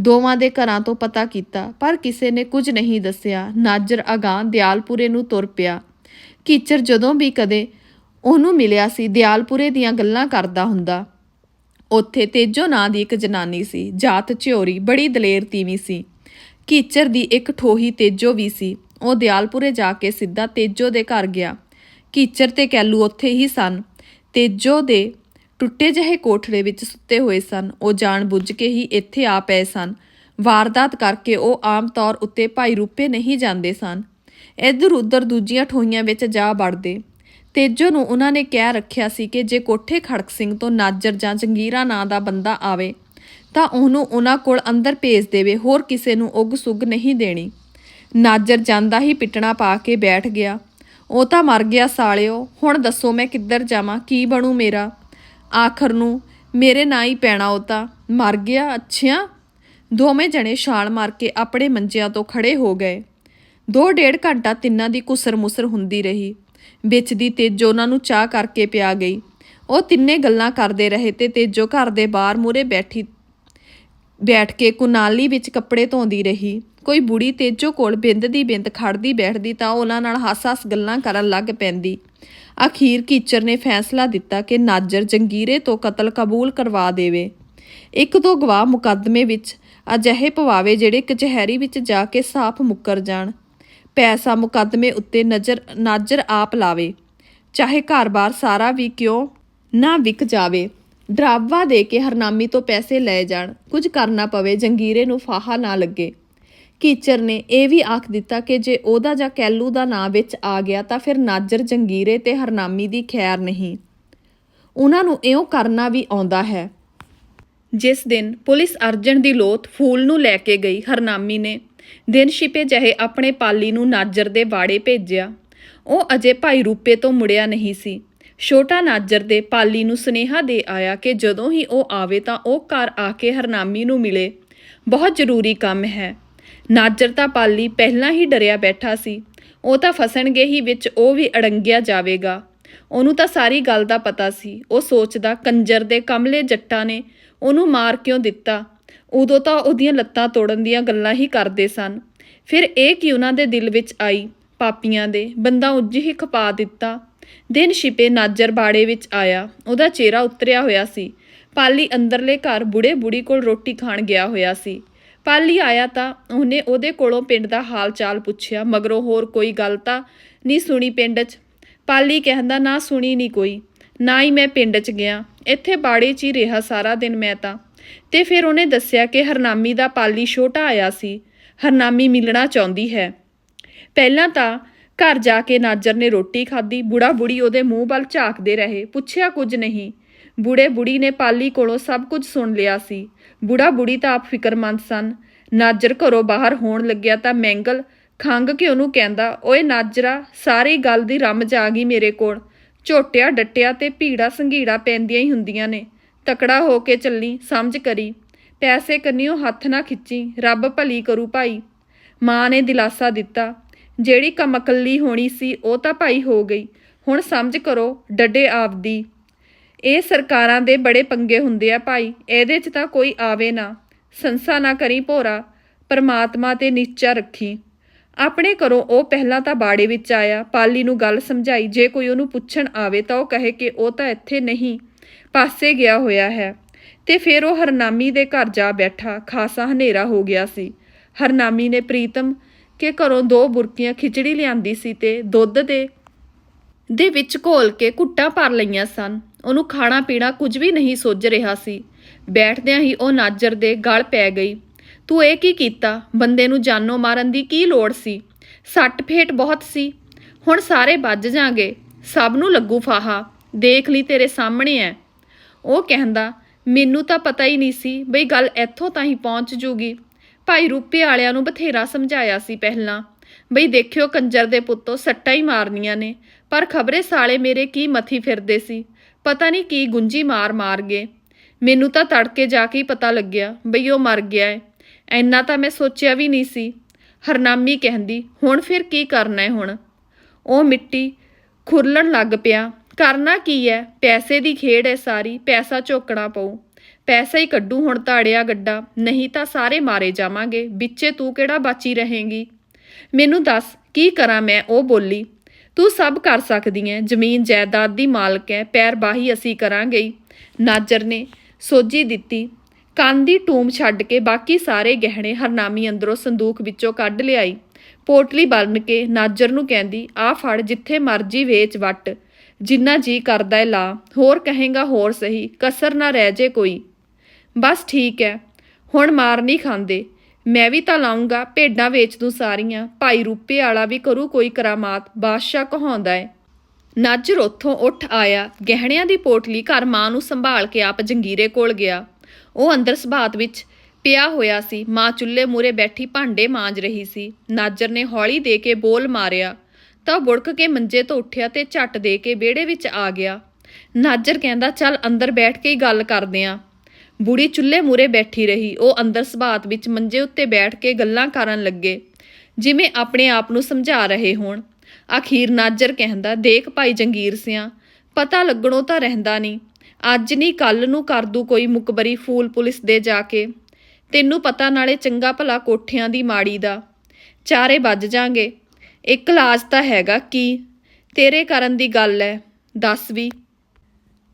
ਦੋਵਾਂ ਦੇ ਘਰਾਂ ਤੋਂ ਪਤਾ ਕੀਤਾ, ਪਰ ਕਿਸੇ ਨੇ ਕੁਝ ਨਹੀਂ ਦੱਸਿਆ। ਨਾਜਰ ਅਗਾਂ ਦਿਆਲਪੁਰੇ ਨੂੰ ਤੁਰ ਪਿਆ। ਕੀਚਰ ਜਦੋਂ ਵੀ ਕਦੇ ਉਹਨੂੰ ਮਿਲਿਆ ਸੀ ਦਿਆਲਪੁਰੇ ਦੀਆਂ ਗੱਲਾਂ ਕਰਦਾ ਹੁੰਦਾ। ਉੱਥੇ ਤੇਜੋ ਨਾਂ ਦੀ ਇੱਕ ਜਨਾਨੀ ਸੀ, ਜਾਤ ਝਿਓਰੀ, ਬੜੀ ਦਲੇਰ ਤੀਵੀਂ ਸੀ। ਕੀਚਰ ਦੀ ਇੱਕ ਠੋਹੀ ਤੇਜੋ ਵੀ ਸੀ। ਉਹ ਦਿਆਲਪੁਰੇ ਜਾ ਕੇ ਸਿੱਧਾ ਤੇਜੋ ਦੇ ਘਰ ਗਿਆ। ਕੀਚਰ ਤੇ ਕੈਲੂ ਉੱਥੇ ਹੀ ਸਨ। ਤੇਜੋ ਦੇ ਟੁੱਟੇ ਜਿਹੇ ਕੋਠੜੇ ਵਿੱਚ ਸੁੱਤੇ ਹੋਏ ਸਨ। ਉਹ ਜਾਣ ਬੁੱਝ ਕੇ ਹੀ ਇੱਥੇ ਆ ਪਏ ਸਨ। ਵਾਰਦਾਤ ਕਰਕੇ ਉਹ ਆਮ ਤੌਰ ਉੱਤੇ ਭਾਈ ਰੂਪੇ ਨਹੀਂ ਜਾਂਦੇ ਸਨ। ਇੱਧਰ ਉੱਧਰ ਦੂਜੀਆਂ ਠੋਈਆਂ ਵਿੱਚ ਜਾ ਵੜਦੇ। ਤੇਜੋ ਨੂੰ ਉਹਨਾਂ ਨੇ ਕਹਿ ਰੱਖਿਆ ਸੀ ਕਿ ਜੇ ਕੋਠੇ ਖੜਕ ਸਿੰਘ ਤੋਂ ਨਾਜਰ ਜਾਂ ਜੰਗੀਰਾ ਨਾਂ ਦਾ ਬੰਦਾ ਆਵੇ, ਤਾਂ ਉਹਨੂੰ ਉਹਨਾਂ ਕੋਲ ਅੰਦਰ ਭੇਜ ਦੇਵੇ, ਹੋਰ ਕਿਸੇ ਨੂੰ ਉਗ ਸੁਗ ਨਹੀਂ ਦੇਣੀ। ਨਾਜਰ ਜਾਂਦਾ ਹੀ ਪਿਟਣਾ ਪਾ ਕੇ ਬੈਠ ਗਿਆ। ਉਹ ਤਾਂ ਮਰ ਗਿਆ, ਸਾਲਿਓ, ਹੁਣ ਦੱਸੋ ਮੈਂ ਕਿੱਧਰ ਜਾਵਾਂ, ਕੀ ਬਣੂ ਮੇਰਾ? ਆਖਰ ਨੂੰ, ਮੇਰੇ ਨਾਂ ਹੀ ਪੈਣਾ ਉਹ ਤਾਂ, ਮਰ ਗਿਆ ਅੱਛਾ ਦੋਵੇਂ ਜਣੇ ਛਾਲ ਮਾਰ ਕੇ ਆਪਣੇ ਮੰਜਿਆਂ ਤੋਂ ਖੜੇ ਹੋ ਗਏ। ਦੋ ਡੇਢ ਘੰਟਾ ਤਿੰਨਾਂ ਦੀ ਕੁਸਰ ਮੁਸਰ ਹੁੰਦੀ ਰਹੀ। ਵਿੱਚ ਦੀ ਤੇਜੋ ਉਹਨਾਂ ਨੂੰ ਚਾਹ ਕਰਕੇ ਪਿਆ ਗਈ। ਉਹ ਤਿੰਨੇ ਗੱਲਾਂ ਕਰਦੇ ਰਹੇ ਤੇ ਤੇਜੋ ਘਰ ਦੇ ਬਾਹਰ ਮੂਰੇ ਬੈਠੀ, ਬੈਠ ਕੇ ਕੁਨਾਲੀ ਵਿੱਚ ਕੱਪੜੇ ਧੋਂਦੀ ਰਹੀ। ਕੋਈ ਬੁੜੀ ਤੇਜੋ ਕੋਲ ਬਿੰਦ ਦੀ ਬਿੰਦ ਖੜਦੀ ਬੈਠਦੀ ਤਾਂ ਉਹਨਾਂ ਨਾਲ ਹੱਸ-ਹੱਸ ਗੱਲਾਂ ਕਰਨ ਲੱਗ ਪੈਂਦੀ। ਅਖੀਰ ਕੀਚਰ ਨੇ ਫੈਸਲਾ ਦਿੱਤਾ ਕਿ ਨਾਜਰ ਜੰਗੀਰੇ ਤੋਂ ਕਤਲ ਕਬੂਲ ਕਰਵਾ ਦੇਵੇ। ਇੱਕ ਦੋ ਗਵਾਹ ਮੁਕੱਦਮੇ ਵਿੱਚ ਅਜਿਹੇ ਪਵਾਵੇ ਜਿਹੜੇ ਕਚਹਿਰੀ ਵਿੱਚ ਜਾ ਕੇ ਸਾਫ਼ ਮੁੱਕਰ ਜਾਣ। ਪੈਸਾ ਮੁਕੱਦਮੇ ਉੱਤੇ ਨਜ਼ਰ, ਨਾਜਰ ਆਪ ਲਾਵੇ। ਚਾਹੇ ਘਰ-ਬਾਰ ਸਾਰਾ ਵੀ ਕਿਉਂ ਨਾ ਵਿਕ ਜਾਵੇ। ਡਰਾਵਾ ਦੇ ਕੇ ਹਰਨਾਮੀ ਤੋਂ ਪੈਸੇ ਲੈ ਜਾਣ। ਕੁਝ ਕਰਨਾ ਪਵੇ, ਜੰਗੀਰੇ ਨੂੰ ਫਾਹਾ ਨਾ ਲੱਗੇ। ਕੀਚਰ ਨੇ ਇਹ ਵੀ ਆਖ ਦਿੱਤਾ ਕਿ ਜੇ ਉਹਦਾ ਜਾਂ ਕੈਲੂ ਦਾ ਨਾਂ ਵਿੱਚ ਆ ਗਿਆ ਤਾਂ ਫਿਰ ਨਾਜਰ, ਜੰਗੀਰੇ ਤੇ ਹਰਨਾਮੀ ਦੀ ਖੈਰ ਨਹੀਂ। ਉਹਨਾਂ ਨੂੰ ਇਉਂ ਕਰਨਾ ਵੀ ਆਉਂਦਾ ਹੈ। ਜਿਸ ਦਿਨ ਪੁਲਿਸ ਅਰਜਨ ਦੀ ਲੋਥ ਫੂਲ ਨੂੰ ਲੈ ਕੇ ਗਈ, ਹਰਨਾਮੀ ਨੇ ਦਿਨ ਛਿਪੇ ਜਹੇ ਆਪਣੇ ਪਾਲੀ ਨੂੰ ਨਾਜਰ ਦੇ ਬਾੜੇ ਭੇਜਿਆ। ਉਹ ਅਜੇ ਭਾਈ ਰੂਪੇ ਤੋਂ ਮੁੜਿਆ ਨਹੀਂ ਸੀ। ਛੋਟਾ ਨਾਜਰ ਦੇ ਪਾਲੀ ਨੂੰ ਸੁਨੇਹਾ ਦੇ ਆਇਆ ਕਿ ਜਦੋਂ ਹੀ ਉਹ ਆਵੇ ਤਾਂ ਉਹ ਘਰ ਆ ਕੇ ਹਰਨਾਮੀ ਨੂੰ ਮਿਲੇ। ਬਹੁਤ ਜ਼ਰੂਰੀ ਕੰਮ ਹੈ। ਨਾਜਰ ਤਾਂ ਪਾਲੀ ਪਹਿਲਾਂ ਹੀ ਡਰਿਆ ਬੈਠਾ ਸੀ। ਉਹ ਤਾਂ ਫਸਣਗੇ ਹੀ ਵਿੱਚ, ਉਹ ਵੀ ਅੜੰਗਿਆ ਜਾਵੇਗਾ। ਉਹਨੂੰ ਤਾਂ ਸਾਰੀ ਗੱਲ ਦਾ ਪਤਾ ਸੀ। ਉਹ ਸੋਚਦਾ, ਕੰਜਰ ਦੇ ਕਮਲੇ ਜੱਟਾਂ ਨੇ ਉਹਨੂੰ ਮਾਰ ਕਿਉਂ ਦਿੱਤਾ? ਉਦੋਂ ਤਾਂ ਉਹਦੀਆਂ ਲੱਤਾਂ ਤੋੜਨ ਦੀਆਂ ਗੱਲਾਂ ਹੀ ਕਰਦੇ ਸਨ। ਫਿਰ ਇਹ ਕਿ ਉਹਨਾਂ ਦੇ ਦਿਲ ਵਿੱਚ ਆਈ, ਪਾਪੀਆਂ ਦੇ, ਬੰਦਾ ਉੱਜ ਹੀ ਖਪਾ ਦਿੱਤਾ। ਦਿਨ ਛਿਪੇ ਨਾਜਰ ਬਾੜੇ ਵਿੱਚ ਆਇਆ, ਉਹਦਾ ਚਿਹਰਾ ਉਤਰਿਆ ਹੋਇਆ ਸੀ। ਪਾਲੀ ਅੰਦਰਲੇ ਘਰ ਬੁੜੇ ਬੁੜੀ ਕੋਲ ਰੋਟੀ ਖਾਣ ਗਿਆ ਹੋਇਆ ਸੀ। ਪਾਲੀ ਆਇਆ ਤਾਂ ਉਹਨੇ ਉਹਦੇ ਕੋਲੋਂ ਪਿੰਡ ਦਾ ਹਾਲ ਚਾਲ ਪੁੱਛਿਆ, ਮਗਰੋਂ ਹੋਰ ਕੋਈ ਗੱਲ ਤਾਂ ਨਹੀਂ ਸੁਣੀ ਪਿੰਡ 'ਚ? ਪਾਲੀ ਕਹਿੰਦਾ, ਨਾ ਸੁਣੀ ਨਹੀਂ ਕੋਈ। ਨਾ ਹੀ ਮੈਂ ਪਿੰਡ 'ਚ ਗਿਆ। ਇੱਥੇ ਬਾੜੇ 'ਚ ਹੀ ਰਿਹਾ ਸਾਰਾ ਦਿਨ ਮੈਂ ਤਾਂ। ਤੇ ਫਿਰ ਉਹਨੇ ਦੱਸਿਆ ਕਿ ਹਰਨਾਮੀ ਦਾ ਪਾਲੀ ਛੋਟਾ ਆਇਆ ਸੀ। ਹਰਨਾਮੀ ਮਿਲਣਾ ਚਾਹੁੰਦੀ ਹੈ। ਪਹਿਲਾਂ ਤਾਂ ਘਰ ਜਾ ਕੇ ਨਾਜਰ ਨੇ ਰੋਟੀ ਖਾਧੀ। ਬੁੜਾ ਬੁੜੀ ਉਹਦੇ ਮੂੰਹ ਵੱਲ ਝਾਕਦੇ ਰਹੇ। ਪੁੱਛਿਆ ਕੁਝ ਨਹੀਂ। ਬੁੜੇ ਬੁੜੀ ਨੇ ਪਾਲੀ ਕੋਲੋਂ ਸਭ ਕੁਝ ਸੁਣ ਲਿਆ ਸੀ। ਬੁੜਾ ਬੁੜੀ ਤਾਂ ਆਪ ਫਿਕਰਮੰਦ ਸਨ। ਨਾਜਰ ਘਰੋਂ ਬਾਹਰ ਹੋਣ ਲੱਗਿਆ ਤਾਂ ਮੈਂਗਲ ਖੰਗ ਕੇ ਉਹਨੂੰ ਕਹਿੰਦਾ, ਓਏ ਨਾਜਰਾ, ਸਾਰੀ ਗੱਲ ਦੀ ਰਮਜ ਆ ਗਈ ਮੇਰੇ ਕੋਲ। ਝੋਟਿਆ ਡੱਟਿਆ ਤੇ ਭੀੜਾ ਸੰਘੀੜਾ ਪੈਂਦੀਆਂ ਹੀ ਹੁੰਦੀਆਂ ਨੇ। ਤਕੜਾ ਹੋ ਕੇ ਚੱਲੀ, ਸਮਝ ਕਰੀ। ਪੈਸੇ ਕੰਨਿਓ ਹੱਥ ਨਾ ਖਿੱਚੀ, ਰੱਬ ਭਲੀ ਕਰੂ ਭਾਈ। ਮਾਂ ਨੇ ਦਿਲਾਸਾ ਦਿੱਤਾ। ਜਿਹੜੀ ਕਮਕੱਲੀ ਹੋਣੀ ਸੀ, ਉਹ ਤਾਂ ਭਾਈ ਹੋ ਗਈ। ਹੁਣ ਸਮਝ ਕਰੋ, ਡੱਡੇ ਆਪਦੀ। ਇਹ ਸਰਕਾਰਾਂ ਦੇ ਬੜੇ ਪੰਗੇ ਹੁੰਦੇ ਆ ਭਾਈ। ਇਹਦੇ 'ਚ ਤਾਂ ਕੋਈ ਆਵੇ ਨਾ। ਸੰਸਾ ਨਾ ਕਰੀ ਭੋਰਾ। ਪਰਮਾਤਮਾ ਤੇ ਨੀਚਾ ਰੱਖੀ। ਆਪਣੇ ਘਰੋਂ ਉਹ ਪਹਿਲਾਂ ਤਾਂ ਬਾੜੇ ਵਿੱਚ ਆਇਆ। ਪਾਲੀ ਨੂੰ ਗੱਲ ਸਮਝਾਈ। ਜੇ ਕੋਈ ਉਹਨੂੰ ਪੁੱਛਣ ਆਵੇ ਤਾਂ ਉਹ ਕਹੇ ਕਿ ਉਹ ਤਾਂ ਇੱਥੇ ਨਹੀਂ। ਪਾਸੇ ਗਿਆ ਹੋਇਆ ਹੈ। ਤੇ ਫਿਰ ਉਹ ਹਰਨਾਮੀ ਦੇ ਘਰ ਜਾ ਬੈਠਾ, ਖਾਸਾ ਹਨੇਰਾ ਹੋ ਗਿਆ ਸੀ। ਹਰਨਾਮੀ ਨੇ ਪ੍ਰੀਤਮ ਕੇ ਘਰੋਂ ਦੋ ਬੁਰਕੀਆਂ ਖਿਚੜੀ ਲਿਆਂਦੀ ਸੀ ਤੇ ਦੁੱਧ ਦੇ ਦੇ ਵਿੱਚ ਘੋਲ ਕੇ ਕੁੱਟਾਂ ਭਰ ਲਈਆਂ ਸਨ। ਉਹਨੂੰ ਖਾਣਾ ਪੀਣਾ ਕੁਝ ਵੀ ਨਹੀਂ ਸੁੱਝ ਰਿਹਾ ਸੀ। ਬੈਠਦਿਆਂ ਹੀ ਉਹ ਨਾਜਰ ਦੇ ਗਲ ਪੈ ਗਈ। ਤੂੰ ਇਹ ਕੀ ਕੀਤਾ? ਬੰਦੇ ਨੂੰ ਜਾਨੋਂ ਮਾਰਨ ਦੀ ਕੀ ਲੋੜ ਸੀ? ਸੱਟ ਫੇਟ ਬਹੁਤ ਸੀ। ਹੁਣ ਸਾਰੇ ਵੱਜ ਜਾਗੇ ਸਭ ਨੂੰ ਲੱਗੂ ਫਾਹਾ। ਦੇਖ ਲਈ ਤੇਰੇ ਸਾਹਮਣੇ ਐ। ਉਹ ਕਹਿੰਦਾ, ਮੈਨੂੰ ਤਾਂ ਪਤਾ ਹੀ ਨਹੀਂ ਸੀ ਬਈ ਗੱਲ ਇੱਥੋਂ ਤਾਂ ਹੀ ਪਹੁੰਚ ਜੂਗੀ। ਭਾਈ ਰੂਪੇ ਵਾਲਿਆਂ ਨੂੰ ਬਥੇਰਾ ਸਮਝਾਇਆ ਸੀ ਪਹਿਲਾਂ। ਬਈ ਦੇਖਿਓ ਕੰਜਰ ਦੇ ਪੁੱਤੋ ਸੱਟਾਂ ਹੀ ਮਾਰਨੀਆਂ ਨੇ, ਪਰ ਖਬਰੇ ਸਾਲੇ ਮੇਰੇ ਕੀ ਮੱਥੀ ਫਿਰਦੇ ਸੀ। ਪਤਾ ਨਹੀਂ ਕੀ ਗੁੰਜੀ ਮਾਰ ਮਾਰ ਗਏ। ਮੈਨੂੰ ਤਾਂ ਤੜਕੇ ਜਾ ਕੇ ਹੀ ਪਤਾ ਲੱਗਿਆ ਬਈ ਉਹ ਮਰ ਗਿਆ ਏ ਐਨਾ ਤਾਂ ਮੈਂ ਸੋਚਿਆ ਵੀ ਨਹੀਂ ਸੀ। ਹਰਨਾਮੀ ਕਹਿੰਦੀ, ਹੁਣ ਫਿਰ ਕੀ ਕਰਨਾ ਹੈ ਹੁਣ? ਉਹ ਮਿੱਟੀ ਖੁਰਲਣ ਲੱਗ ਪਿਆ। ਕਰਨਾ ਕੀ ਹੈ ਪੈਸੇ ਦੀ ਖੇਡ ਹੈ ਸਾਰੀ, ਪੈਸਾ ਝੋਕਣਾ ਪਊ। ਪੈਸਾ ਹੀ ਕੱਢੂ ਹੁਣ ਤਾੜਿਆ ਗੱਡਾ, ਨਹੀਂ ਤਾਂ ਸਾਰੇ ਮਾਰੇ ਜਾਵਾਂਗੇ। ਵਿੱਚੇ ਤੂੰ ਕਿਹੜਾ ਬਾਚੀ ਰਹੇਂਗੀ? ਮੈਨੂੰ ਦੱਸ, ਕੀ ਕਰਾਂ ਮੈਂ ਉਹ ਬੋਲੀ? ਤੂੰ ਸਭ ਕਰ ਸਕਦੀ ਐ, ਜ਼ਮੀਨ, ਜਾਇਦਾਦ ਦੀ ਮਾਲਕ ਐ, ਪੈਰ ਬਾਹੀ ਅਸੀਂ ਕਰਾਂਗੇ ਨਾਜਰ ਨੇ ਸੋਝੀ ਦਿੱਤੀ, ਕੰਨ ਦੀ ਟੂਮ ਛੱਡ ਕੇ ਬਾਕੀ ਸਾਰੇ ਗਹਿਣੇ ਹਰਨਾਮੀ ਅੰਦਰੋਂ ਸੰਦੂਕ ਵਿੱਚੋਂ ਕੱਢ ਲਿਆਈ। ਪੋਟਲੀ ਬੰਨ ਕੇ ਨਾਜਰ ਨੂੰ ਕਹਿੰਦੀ, ਆ ਫੜ, ਜਿੱਥੇ ਮਰਜ਼ੀ ਵੇਚ ਵੱਟ। ਜਿੰਨਾ ਜੀ ਕਰਦਾ ਏ ਲਾ, ਹੋਰ ਕਹੇਗਾ ਹੋਰ ਸਹੀ, ਕਸਰ ਨਾ ਰਹਿ ਜੇ ਕੋਈ। ਬਸ ਠੀਕ ਹੈ ਹੁਣ ਮਾਰ ਨਹੀਂ ਖਾਂਦੇ। ਮੈਂ ਵੀ ਤਾਂ ਲਾਉਂਗਾ ਭੇਡਾਂ ਵੇਚ ਦੂੰ ਸਾਰੀਆਂ, ਭਾਈ ਰੂਪੇ ਵਾਲਾ ਵੀ ਕਰੂ ਕੋਈ ਕਰਾਮਾਤ, ਬਾਦਸ਼ਾਹ ਕਹਾਉਂਦਾ ਏ। ਨਾਜਰ ਉੱਥੋਂ ਉੱਠ ਆਇਆ, ਗਹਿਣਿਆਂ ਦੀ ਪੋਟਲੀ ਘਰ ਮਾਂ ਨੂੰ ਸੰਭਾਲ ਕੇ ਆਪ ਜੰਗੀਰੇ ਕੋਲ ਗਿਆ। ਉਹ ਅੰਦਰ ਸਬਾਤ ਵਿੱਚ ਪਿਆ ਹੋਇਆ ਸੀ, ਮਾਂ ਚੁੱਲ੍ਹੇ ਮੂਰੇ ਬੈਠੀ ਭਾਂਡੇ ਮਾਂਜ ਰਹੀ ਸੀ। ਨਾਜਰ ਨੇ ਹੌਲੀ ਦੇ ਕੇ ਬੋਲ ਮਾਰਿਆ ਤਾਂ ਉਹ ਬੁੜਕ ਕੇ ਮੰਜੇ ਤੋਂ ਉੱਠਿਆ ਤੇ ਝੱਟ ਦੇ ਕੇ ਵਿਹੜੇ ਵਿੱਚ ਆ ਗਿਆ। ਨਾਜਰ ਕਹਿੰਦਾ, ਚੱਲ ਅੰਦਰ ਬੈਠ ਕੇ ਹੀ ਗੱਲ ਕਰਦੇ ਆਂ। ਬੁੜੀ ਚੁੱਲ੍ਹੇ ਮੂਰੇ ਬੈਠੀ ਰਹੀ। ਉਹ ਅੰਦਰ ਸਬਾਤ ਵਿੱਚ ਮੰਜੇ ਉੱਤੇ ਬੈਠ ਕੇ ਗੱਲਾਂ ਕਰਨ ਲੱਗੇ, ਜਿਵੇਂ ਆਪਣੇ ਆਪ ਨੂੰ ਸਮਝਾ ਰਹੇ ਹੋਣ। ਅਖੀਰ ਨਾਜਰ ਕਹਿੰਦਾ, ਦੇਖ ਭਾਈ ਜੰਗੀਰ ਸਿਆ, ਪਤਾ ਲੱਗਣੋਂ ਤਾਂ ਰਹਿੰਦਾ ਨਹੀਂ ਅੱਜ ਨਹੀਂ ਕੱਲ ਨੂੰ ਕਰ ਦੂ ਕੋਈ ਮੁਕਬਰੀ ਫੂਲ ਪੁਲਿਸ ਦੇ ਜਾ ਕੇ। ਤੈਨੂੰ ਪਤਾ ਨਾਲੇ ਚੰਗਾ ਭਲਾ ਕੋਠਿਆਂ ਦੀ ਮਾੜੀ ਦਾ। ਚਾਰੇ ਵੱਜ ਜਾਾਂਗੇ ਇੱਕ ਲਾਜ ਤਾਂ ਹੈਗਾ ਕੀ ਤੇਰੇ ਕਰਨ ਦੀ ਗੱਲ ਐ, ਦੱਸ ਵੀ।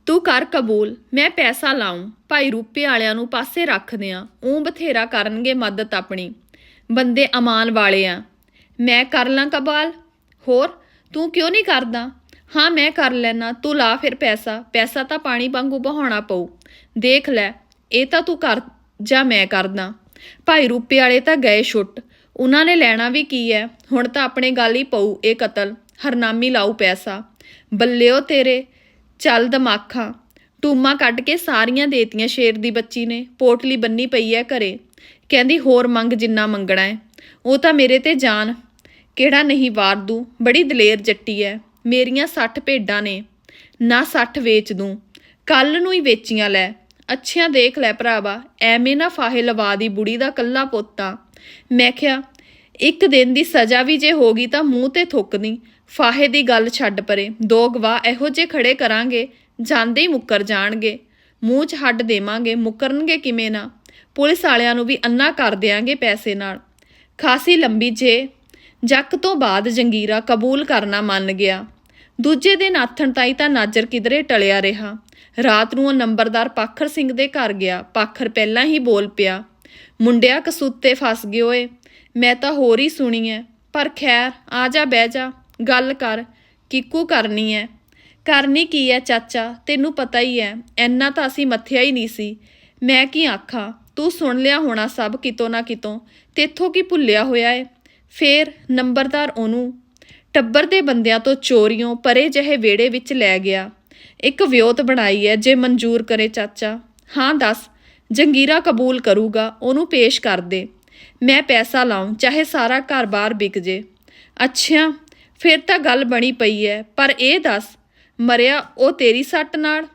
ਤੂੰ ਕਰ ਕਬੂਲ, ਮੈਂ ਪੈਸਾ ਲਾਉਂ ਭਾਈ ਰੂਪੇ ਵਾਲਿਆਂ ਨੂੰ ਪਾਸੇ ਰੱਖਦੇ ਆ ਉਹ ਬਥੇਰਾ ਕਰਨਗੇ ਮਦਦ ਆਪਣੀ। ਬੰਦੇ ਅਮਾਨ ਵਾਲੇ ਆ। ਮੈਂ ਕਰ ਲਾਂ ਕਬਾਲ? ਹੋਰ, ਤੂੰ ਕਿਉਂ ਨਹੀਂ ਕਰਦਾ? ਹਾਂ, ਮੈਂ ਕਰ ਲੈਣਾ ਤੂੰ ਲਾ ਫਿਰ ਪੈਸਾ ਪੈਸਾ ਤਾਂ ਪਾਣੀ ਵਾਂਗੂ ਬਹਾਉਣਾ ਪਊ। ਦੇਖ ਲੈ, ਇਹ ਤਾਂ ਤੂੰ ਕਰ, ਜਾਂ ਮੈਂ ਕਰਦਾ। ਭਾਈ ਰੂਪੇ ਵਾਲੇ ਤਾਂ ਗਏ ਛੁੱਟ। ਉਹਨਾਂ ਨੇ ਲੈਣਾ ਵੀ ਕੀ ਹੈ ਹੁਣ ਤਾਂ ਆਪਣੇ ਗੱਲ ਹੀ ਪਊ ਇਹ ਕਤਲ। ਹਰਨਾਮੀ ਲਾਊ ਪੈਸਾ। ਬੱਲਿਓ ਤੇਰੇ, ਚੱਲ ਦਮਾਖਾਂ। ਟੂਮਾ ਕੱਢ ਕੇ ਸਾਰੀਆਂ ਦੇਤੀਆਂ ਸ਼ੇਰ ਦੀ ਬੱਚੀ ਨੇ। ਪੋਟਲੀ ਬੰਨੀ ਪਈ ਐ ਘਰੇ। ਕਹਿੰਦੀ, ਹੋਰ ਮੰਗ ਜਿੰਨਾ ਮੰਗਣਾ ਹੈ ਉਹ ਤਾਂ ਮੇਰੇ ਤੇ ਜਾਨ। ਕਿਹੜਾ ਨਹੀਂ ਵਾਰ ਦੂੰ? ਬੜੀ ਦਲੇਰ ਜੱਟੀ ਐ। ਮੇਰੀਆਂ 60 ਭੇਡਾਂ ਨੇ। ਨਾ 60 ਵੇਚ ਦੂੰ। ਕੱਲ ਨੂੰ ਹੀ ਵੇਚੀਆਂ ਲੈ। ਅੱਛਿਆਂ ਦੇਖ ਲੈ ਭਰਾਵਾ, ਐਵੇਂ ਨਾ ਫਾਹੇ ਲਵਾ ਦੀ ਬੁੜੀ ਦਾ ਕੱਲਾ ਪੋਤਾ ਮੈਂ ਕਿਹਾ, ਇੱਕ ਦਿਨ ਦੀ ਸਜ਼ਾ ਵੀ ਜੇ ਹੋ ਗਈ ਤਾਂ ਮੂੰਹ ਤੇ ਥੁੱਕਦੀ ਫਾਹੇ ਦੀ ਗੱਲ ਛੱਡ ਪਰੇ, ਦੋ ਗਵਾਹ ਇਹੋ ਜੇ ਖੜੇ ਕਰਾਂਗੇ, ਜਾਂਦੇ ਹੀ ਮੁੱਕਰ ਜਾਣਗੇ। ਮੂੰਹ 'ਚ ਹੱਡ ਦੇਵਾਂਗੇ, ਮੁੱਕਰਨਗੇ ਕਿਵੇਂ ਨਾ? ਪੁਲਿਸ ਵਾਲਿਆਂ ਨੂੰ ਵੀ ਅੰਨਾ ਕਰ ਦਿਆਂਗੇ ਪੈਸੇ ਨਾਲ। ਖਾਸੀ ਲੰਬੀ ਜੇ, ਜੱਕ ਤੋਂ ਬਾਅਦ ਜੰਗੀਰਾ ਕਬੂਲ ਕਰਨਾ ਮੰਨ ਗਿਆ। ਦੂਜੇ ਦਿਨ ਆਥਣ ਤਾਈ ਤਾਂ ਨਾਜਰ ਕਿਧਰੇ ਟਲਿਆ ਰਿਹਾ। ਰਾਤ ਨੂੰ ਉਹ ਨੰਬਰਦਾਰ ਪਾਖਰ ਸਿੰਘ ਦੇ ਘਰ ਗਿਆ। ਪਾਖਰ ਪਹਿਲਾਂ ਹੀ ਬੋਲ ਪਿਆ ਮੁੰਡਿਆ ਕਸੂਤੇ ਫਸ ਗਏ ਓਏ। ਮੈਂ ਤਾਂ ਹੋਰ ਹੀ ਸੁਣੀ ਐ। ਪਰ ਖੈਰ, ਆ ਜਾ, ਬਹਿ ਜਾ। ਗੱਲ ਕਰ, ਕਿੱਕੂ ਕਰਨੀ ਐ। ਕਰਨੀ ਕੀ ਐ ਚਾਚਾ? ਤੈਨੂੰ ਪਤਾ ਹੀ ਐ, ਐਨਾ ਤਾਂ ਅਸੀਂ ਮੱਥਿਆ ਹੀ ਨਹੀਂ ਸੀ। ਮੈਂ ਕੀ ਆਖਾਂ? ਤੂੰ ਸੁਣ ਲਿਆ ਹੋਣਾ ਸਭ ਕਿਤੋਂ ਨਾ ਕਿਤੋਂ। ਤੇਥੋਂ ਕੀ ਭੁੱਲਿਆ ਹੋਇਆ ਏ? ਫੇਰ ਨੰਬਰਦਾਰ ਉਹਨੂੰ, ਟੱਬਰ ਦੇ ਬੰਦਿਆਂ ਤੋਂ ਚੋਰੀਆਂ ਪਰੇ ਜਿਹੇ ਵਿਹੜੇ ਵਿੱਚ ਲੈ ਗਿਆ। ਇੱਕ ਵਿਉਤ ਬਣਾਈ ਐ, ਜੇ ਮਨਜ਼ੂਰ ਕਰੇ ਚਾਚਾ। ਹਾਂ, ਦੱਸ ਜੰਗੀਰਾ ਕਬੂਲ ਕਰੂਗਾ, ਉਹਨੂੰ ਪੇਸ਼ ਕਰ ਦੇ। ਮੈਂ ਪੈਸਾ ਲਾਉਂ ਚਾਹੇ ਸਾਰਾ ਘਰ-ਬਾਰ ਵਿਕ ਜੇ। ਅੱਛਾ ਫਿਰ ਤਾਂ ਗੱਲ ਬਣੀ ਪਈ ਐ, ਪਰ ਇਹ ਦੱਸ, ਮਰਿਆ ਉਹ ਤੇਰੀ ਸੱਟ ਨਾਲ?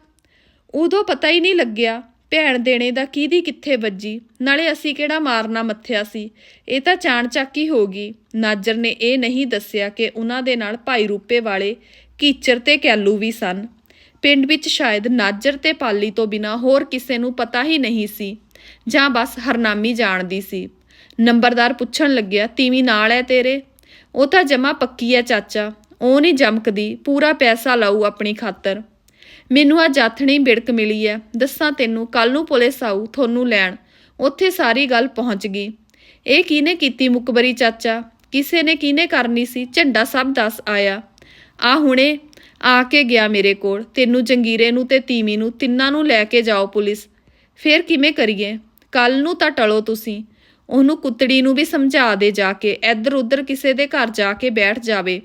ਉਦੋਂ ਪਤਾ ਹੀ ਨਹੀਂ ਲੱਗਿਆ, ਭੈਣ ਦੇਣੇ ਦਾ ਕਿਹਦੀ ਕਿੱਥੇ ਵੱਜੀ, ਨਾਲੇ ਅਸੀਂ ਕਿਹੜਾ ਮਾਰਨਾ ਮੱਥਿਆ ਸੀ। ਇਹ ਤਾਂ ਚਾਣਚੱਕ ਹੀ ਹੋ ਗਈ। ਨਾਜਰ ਨੇ ਇਹ ਨਹੀਂ ਦੱਸਿਆ ਕਿ ਉਹਨਾਂ ਦੇ ਨਾਲ ਭਾਈ ਰੂਪੇ ਵਾਲੇ ਕੀਚਰ ਤੇ ਕੈਲੂ ਵੀ ਸਨ। ਪਿੰਡ ਵਿੱਚ ਸ਼ਾਇਦ ਨਾਜਰ ਤੇ ਪਾਲੀ ਤੋਂ ਬਿਨਾ ਹੋਰ ਕਿਸੇ ਨੂੰ ਪਤਾ ਹੀ ਨਹੀਂ ਸੀ, ਜਾਂ ਬਸ ਹਰਨਾਮੀ ਜਾਣਦੀ ਸੀ। ਨੰਬਰਦਾਰ ਪੁੱਛਣ ਲੱਗਿਆ, ਤੀਵੀਂ ਨਾਲ ਹੈ ਤੇਰੇ? ਉਹ ਤਾਂ ਜਮਾ ਪੱਕੀ ਹੈ ਚਾਚਾ, ਉਹ ਨਹੀਂ ਜਮਕਦੀ, ਪੂਰਾ ਪੈਸਾ ਲਾਊ ਆਪਣੀ ਖਾਤਰ। ਮੈਨੂੰ ਆ ਜਾਥਣੀ ਬਿੜਕ ਮਿਲੀ ਐ, ਦੱਸਾਂ ਤੈਨੂੰ, ਕੱਲ ਨੂੰ ਪੁਲਿਸ ਆਊ ਤੁਹਾਨੂੰ ਲੈਣ। ਉੱਥੇ ਸਾਰੀ ਗੱਲ ਪਹੁੰਚ ਗਈ। ਇਹ ਕਿਹਨੇ ਕੀਤੀ ਮੁਕਬਰੀ ਚਾਚਾ? ਕਿਸੇ ਨੇ ਕਿਹਨੇ ਕਰਨੀ ਸੀ? ਝੰਡਾ ਸਭ ਦੱਸ ਆਇਆ। ਆ ਹੁਣੇ ਆ ਕੇ ਗਿਆ ਮੇਰੇ ਕੋਲ, ਤੈਨੂੰ ਜੰਗੀਰੇ ਨੂੰ ਤੇ ਤੀਮੀ ਨੂੰ, ਤਿੰਨਾਂ ਨੂੰ ਲੈ ਕੇ ਜਾਓ ਪੁਲਿਸ। ਫੇਰ ਕਿਵੇਂ ਕਰੀਏ? ਕੱਲ ਨੂੰ ਤਾਂ ਟਲੋ ਤੁਸੀਂ। ਉਹਨੂੰ ਕੁੱਤੜੀ ਨੂੰ ਵੀ ਸਮਝਾ ਦੇ ਜਾ ਕੇ ਇੱਧਰ ਉੱਧਰ ਕਿਸੇ ਦੇ ਘਰ ਜਾ ਕੇ ਬੈਠ ਜਾਵੇ।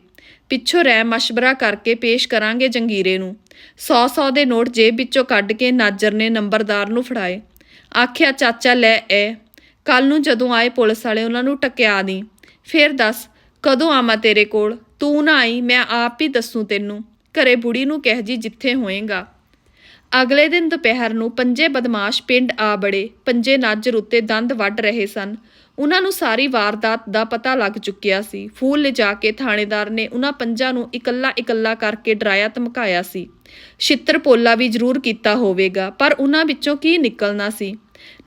ਪਿੱਛੋਂ ਰਹਿ ਮਸ਼ਵਰਾ ਕਰਕੇ ਪੇਸ਼ ਕਰਾਂਗੇ ਜੰਗੀਰੇ ਨੂੰ। 100-100 ਦੇ ਨੋਟ ਜੇਬ ਵਿੱਚੋਂ ਕੱਢ ਕੇ ਨਾਜਰ ਨੇ ਨੰਬਰਦਾਰ ਨੂੰ ਫੜਾਏ। ਆਖਿਆ, ਚਾਚਾ, ਲੈ ਐ। ਕੱਲ ਨੂੰ ਜਦੋਂ ਆਏ ਪੁਲਿਸ ਵਾਲੇ, ਉਹਨਾਂ ਨੂੰ ਟਕਿਆ ਦੀ। ਫੇਰ ਦੱਸ, ਕਦੋਂ ਆਵਾਂ ਤੇਰੇ ਕੋਲ? ਤੂੰ ਨਾ ਆਈ, ਮੈਂ ਆਪ ਹੀ ਦੱਸੂ ਤੈਨੂੰ। ਘਰੇ ਬੁੜੀ ਨੂੰ ਕਹਿ ਜੀ ਜਿੱਥੇ ਹੋਏਗਾ। ਅਗਲੇ ਦਿਨ ਦੁਪਹਿਰ ਨੂੰ ਪੰਜੇ ਬਦਮਾਸ਼ ਪਿੰਡ ਆ ਬੜੇ। ਪੰਜੇ ਨਾਜਰ ਉੱਤੇ ਦੰਦ ਵੱਢ ਰਹੇ ਸਨ। ਉਹਨਾਂ ਨੂੰ ਸਾਰੀ ਵਾਰਦਾਤ ਦਾ ਪਤਾ ਲੱਗ ਚੁੱਕਿਆ ਸੀ। ਫੂਲ ਲਿਜਾ ਕੇ ਥਾਣੇਦਾਰ ਨੇ ਉਹਨਾਂ ਪੰਜਾਂ ਨੂੰ ਇਕੱਲਾ ਇਕੱਲਾ ਕਰਕੇ ਡਰਾਇਆ ਧਮਕਾਇਆ ਸੀ। ਛਿੱਤਰ ਪੋਲਾ ਵੀ ਜ਼ਰੂਰ ਕੀਤਾ ਹੋਵੇਗਾ, ਪਰ ਉਹਨਾਂ ਵਿੱਚੋਂ ਕੀ ਨਿਕਲਣਾ ਸੀ?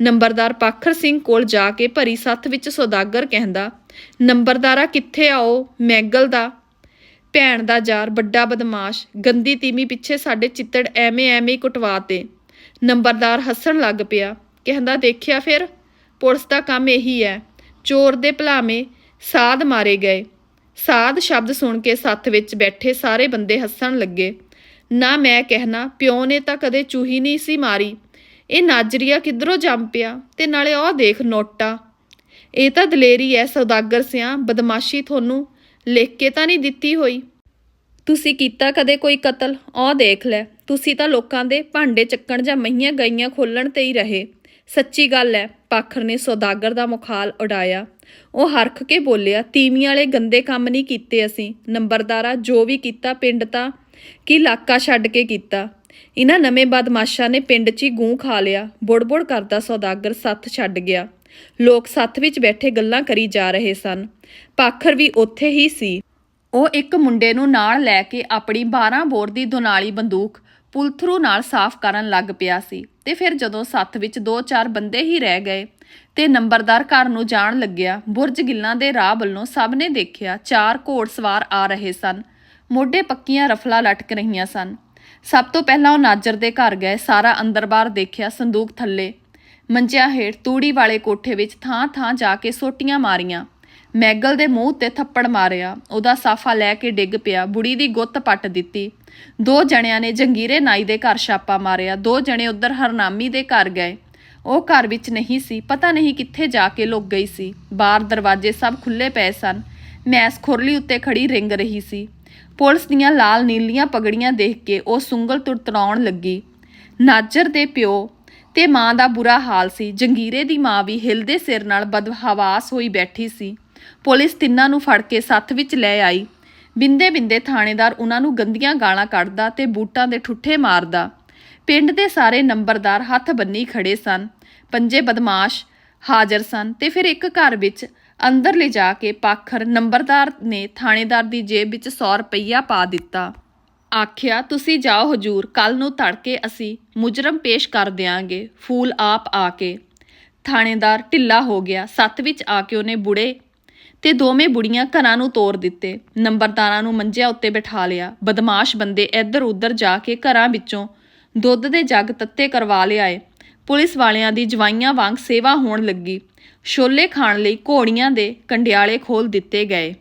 ਨੰਬਰਦਾਰ ਪਾਖਰ ਸਿੰਘ ਕੋਲ ਜਾ ਕੇ ਭਰੀ ਸੱਥ ਵਿੱਚ ਸੌਦਾਗਰ ਕਹਿੰਦਾ, ਨੰਬਰਦਾਰਾ ਕਿੱਥੇ ਆਓ ਮੈਗਲ ਦਾ। ਭੈਣ ਦਾ ਯਾਰ, ਵੱਡਾ ਬਦਮਾਸ਼, ਗੰਦੀ ਤੀਮੀ ਪਿੱਛੇ ਸਾਡੇ ਚਿੱਤੜ ਐਵੇਂ ਐਵੇਂ ਹੀ ਕੁਟਵਾਤੇ ਨੰਬਰਦਾਰ ਹੱਸਣ ਲੱਗ ਪਿਆ, ਕਹਿੰਦਾ, ਦੇਖਿਆ ਫਿਰ, ਪੁਲਿਸ ਦਾ ਕੰਮ ਇਹੀ ਹੈ। ਚੋਰ ਦੇ ਭਲਾਵੇਂ ਸਾਧ ਮਾਰੇ ਗਏ। ਸਾਧ ਸ਼ਬਦ ਸੁਣ ਕੇ ਸੱਥ ਵਿੱਚ ਬੈਠੇ ਸਾਰੇ ਬੰਦੇ ਹੱਸਣ ਲੱਗੇ। ਨਾ ਮੈਂ ਕਹਿਣਾ, ਪਿਓ ਨੇ ਤਾਂ ਕਦੇ ਚੂਹੀ ਨਹੀਂ ਸੀ ਮਾਰੀ। ਇਹ ਨਾਜਰੀਆ ਕਿੱਧਰੋਂ ਜੰਮ ਪਿਆ? ਤੇ ਨਾਲੇ ਉਹ ਦੇਖ ਨੋਟਾ। ਇਹ ਤਾਂ ਦਲੇਰੀ ਐ, ਸੌਦਾਗਰ ਸਿਆਂ, ਬਦਮਾਸ਼ੀ ਤੁਹਾਨੂੰ ਲਿਖ ਕੇ ਤਾਂ ਨਹੀਂ ਦਿੱਤੀ ਹੋਈ। ਤੁਸੀਂ ਕੀਤਾ ਕਦੇ ਕੋਈ ਕਤਲ? ਉਹ ਦੇਖ ਲੈ, ਤੁਸੀਂ ਤਾਂ ਲੋਕਾਂ ਦੇ ਭਾਂਡੇ ਚੱਕਣ ਜਾਂ ਮਹੀਆਂ ਗਈਆਂ ਖੋਲਣ ਤੇ ਹੀ ਰਹੇ। ਸੱਚੀ ਗੱਲ ਹੈ ਪਾਖਰ ਨੇ ਸੌਦਾਗਰ ਦਾ ਮੁਖਾਲ ਉਡਾਇਆ। ਉਹ ਹਰਖ ਕੇ ਬੋਲਿਆ ਤੀਵੀਆਂ ਵਾਲੇ ਗੰਦੇ ਕੰਮ ਨਹੀਂ ਕੀਤੇ ਅਸੀਂ। ਨੰਬਰਦਾਰਾ ਜੋ ਵੀ ਕੀਤਾ ਪਿੰਡ ਤਾਂ ਕਿ ਇਲਾਕਾ ਛੱਡ ਕੇ ਕੀਤਾ। ਇਹਨਾਂ ਨਵੇਂ ਬਦਮਾਸ਼ਾਂ ਨੇ ਪਿੰਡ 'ਚ ਹੀ ਗੂੰ ਖਾ ਲਿਆ। ਬੁੜਬੁੜ ਕਰਦਾ ਸੌਦਾਗਰ, ਸੱਥ ਛੱਡ ਗਿਆ। ਲੋਕ ਸੱਥ ਵਿੱਚ ਬੈਠੇ ਗੱਲਾਂ ਕਰੀ ਜਾ ਰਹੇ ਸਨ। ਪਾਖਰ ਵੀ ਉੱਥੇ ਹੀ ਸੀ। ਉਹ ਇੱਕ ਮੁੰਡੇ ਨੂੰ ਨਾਲ ਲੈ ਕੇ ਆਪਣੀ 12 ਬੋਰ ਦੀ ਦੁਨਾਲੀ ਬੰਦੂਕ ਪੁਲਥਰੂ ਨਾਲ ਸਾਫ਼ ਕਰਨ ਲੱਗ ਪਿਆ ਸੀ ਤੇ ਫਿਰ ਜਦੋਂ ਸੱਥ ਵਿੱਚ ਦੋ ਚਾਰ ਬੰਦੇ ਹੀ ਰਹਿ ਗਏ ਤੇ ਨੰਬਰਦਾਰ ਘਰ ਨੂੰ ਜਾਣ ਲੱਗਿਆ, ਬੁਰਜ ਗਿੱਲਾਂ ਦੇ ਰਾਹ ਵੱਲੋਂ ਸਭ ਨੇ ਦੇਖਿਆ ਚਾਰ ਘੋੜਸਵਾਰ ਆ ਰਹੇ ਸਨ। ਮੋਢੇ ਪੱਕੀਆਂ ਰਫਲਾ ਲਟਕ ਰਹੀਆਂ ਸਨ। ਸਭ ਤੋਂ ਪਹਿਲਾਂ ਉਹ ਨਾਜਰ ਦੇ ਘਰ ਗਏ, ਸਾਰਾ ਅੰਦਰ-ਬਾਹਰ ਦੇਖਿਆ, ਸੰਦੂਕ ਥੱਲੇ। ਮੰਜਿਆਂ ਹੇਠ ਤੂੜੀ ਵਾਲੇ ਕੋਠੇ ਵਿੱਚ ਥਾਂ-ਥਾਂ ਜਾ ਕੇ ਸੋਟੀਆਂ ਮਾਰੀਆਂ। ਮੈਗਲ ਦੇ ਮੂੰਹ ਤੇ ਥੱਪੜ ਮਾਰਿਆ। ਉਹਦਾ ਸਾਫਾ ਲੈ ਕੇ ਡਿੱਗ ਪਿਆ। ਬੁੜੀ ਦੀ ਗੁੱਤ ਪੱਟ ਦਿੱਤੀ। ਦੋ ਜਣਿਆਂ ਨੇ ਜੰਗੀਰੇ ਨਾਈ ਦੇ ਘਰ ਛਾਪਾ ਮਾਰਿਆ। ਦੋ ਜਣੇ ਉੱਧਰ ਹਰਨਾਮੀ ਦੇ ਘਰ ਗਏ। ਉਹ ਘਰ ਵਿੱਚ ਨਹੀਂ ਸੀ। ਪਤਾ ਨਹੀਂ ਕਿੱਥੇ ਜਾ ਕੇ ਲੁਕ ਗਈ ਸੀ। ਬਾਹਰ ਦਰਵਾਜ਼ੇ ਸਭ ਖੁੱਲੇ ਪਏ ਸਨ। ਮੈਸ ਖੁਰਲੀ ਉੱਤੇ ਖੜੀ ਰਿੰਗ ਰਹੀ ਸੀ। ਪੁਲਿਸ ਦੀਆਂ ਲਾਲ ਨੀਲੀਆਂ ਪਗੜੀਆਂ ਦੇਖ ਕੇ ਉਹ ਸੁੰਗਲ ਤੁਰਤਰਾਉਣ ਲੱਗੀ। ਨਾਜਰ ਦੇ ਪਿਓ ਤੇ ਮਾਂ ਦਾ ਬੁਰਾ ਹਾਲ ਸੀ। ਜੰਗੀਰੇ ਦੀ ਮਾਂ ਵੀ ਹਿਲਦੇ ਸਿਰ ਨਾਲ ਬਦਹਵਾਸ ਹੋਈ ਬੈਠੀ ਸੀ। ਪੁਲਿਸ ਤਿੰਨਾਂ ਨੂੰ ਫੜ ਕੇ ਸੱਥ ਵਿੱਚ ਲੈ ਆਈ। ਬਿੰਦੇ ਬਿੰਦੇ ਥਾਣੇਦਾਰ ਉਹਨਾਂ ਨੂੰ ਗੰਦੀਆਂ ਗਾਲਾਂ ਕੱਢਦਾ ਤੇ ਬੂਟਾਂ ਦੇ ਠੁੱਠੇ ਮਾਰਦਾ। ਪਿੰਡ ਦੇ ਸਾਰੇ ਨੰਬਰਦਾਰ ਹੱਥ ਬੰਨੀ ਖੜੇ ਸਨ। ਪੰਜੇ ਬਦਮਾਸ਼ ਹਾਜ਼ਰ ਸਨ ਤੇ ਫਿਰ ਇੱਕ ਘਰ ਵਿੱਚ ਅੰਦਰ ਲਿਜਾ ਕੇ ਪਾਖਰ ਨੰਬਰਦਾਰ ਨੇ ਥਾਣੇਦਾਰ ਦੀ ਜੇਬ ਵਿੱਚ 100 ਰੁਪਈਆ ਪਾ ਦਿੱਤਾ। ਆਖਿਆ, ਤੁਸੀਂ ਜਾਓ ਹਜੂਰ ਕੱਲ ਨੂੰ ਤੜਕੇ ਅਸੀਂ ਮੁਜਰਮ ਪੇਸ਼ ਕਰ ਦਿਆਂਗੇ, ਫੂਲ ਆਪ ਆ ਕੇ। ਥਾਣੇਦਾਰ ਢਿੱਲਾ ਹੋ ਗਿਆ, ਸੱਤ ਵਿੱਚ ਆ ਕੇ ਉਹਨੇ ਬੁੜੇ ਤੇ ਦੋਵੇਂ ਬੁੜੀਆਂ ਘਰਾਂ ਨੂੰ ਤੋਰ ਦਿੱਤੇ। ਨੰਬਰਦਾਰਾਂ ਨੂੰ ਮੰਜਿਆਂ ਉੱਤੇ ਬਿਠਾ ਲਿਆ। ਬਦਮਾਸ਼ ਬੰਦੇ ਇੱਧਰ ਉੱਧਰ ਜਾ ਕੇ ਘਰਾਂ ਵਿੱਚੋਂ ਦੁੱਧ ਦੇ ਜੱਗ ਤੱਤੇ ਕਰਵਾ ਲਿਆਏ। ਪੁਲਿਸ ਵਾਲਿਆਂ ਦੀ ਜਵਾਈਆਂ ਵਾਂਗ ਸੇਵਾ ਹੋਣ ਲੱਗੀ। ਛੋਲੇ ਖਾਣ ਲਈ ਘੋੜੀਆਂ ਦੇ ਕੰਡਿਆਲੇ ਖੋਲ ਦਿੱਤੇ ਗਏ।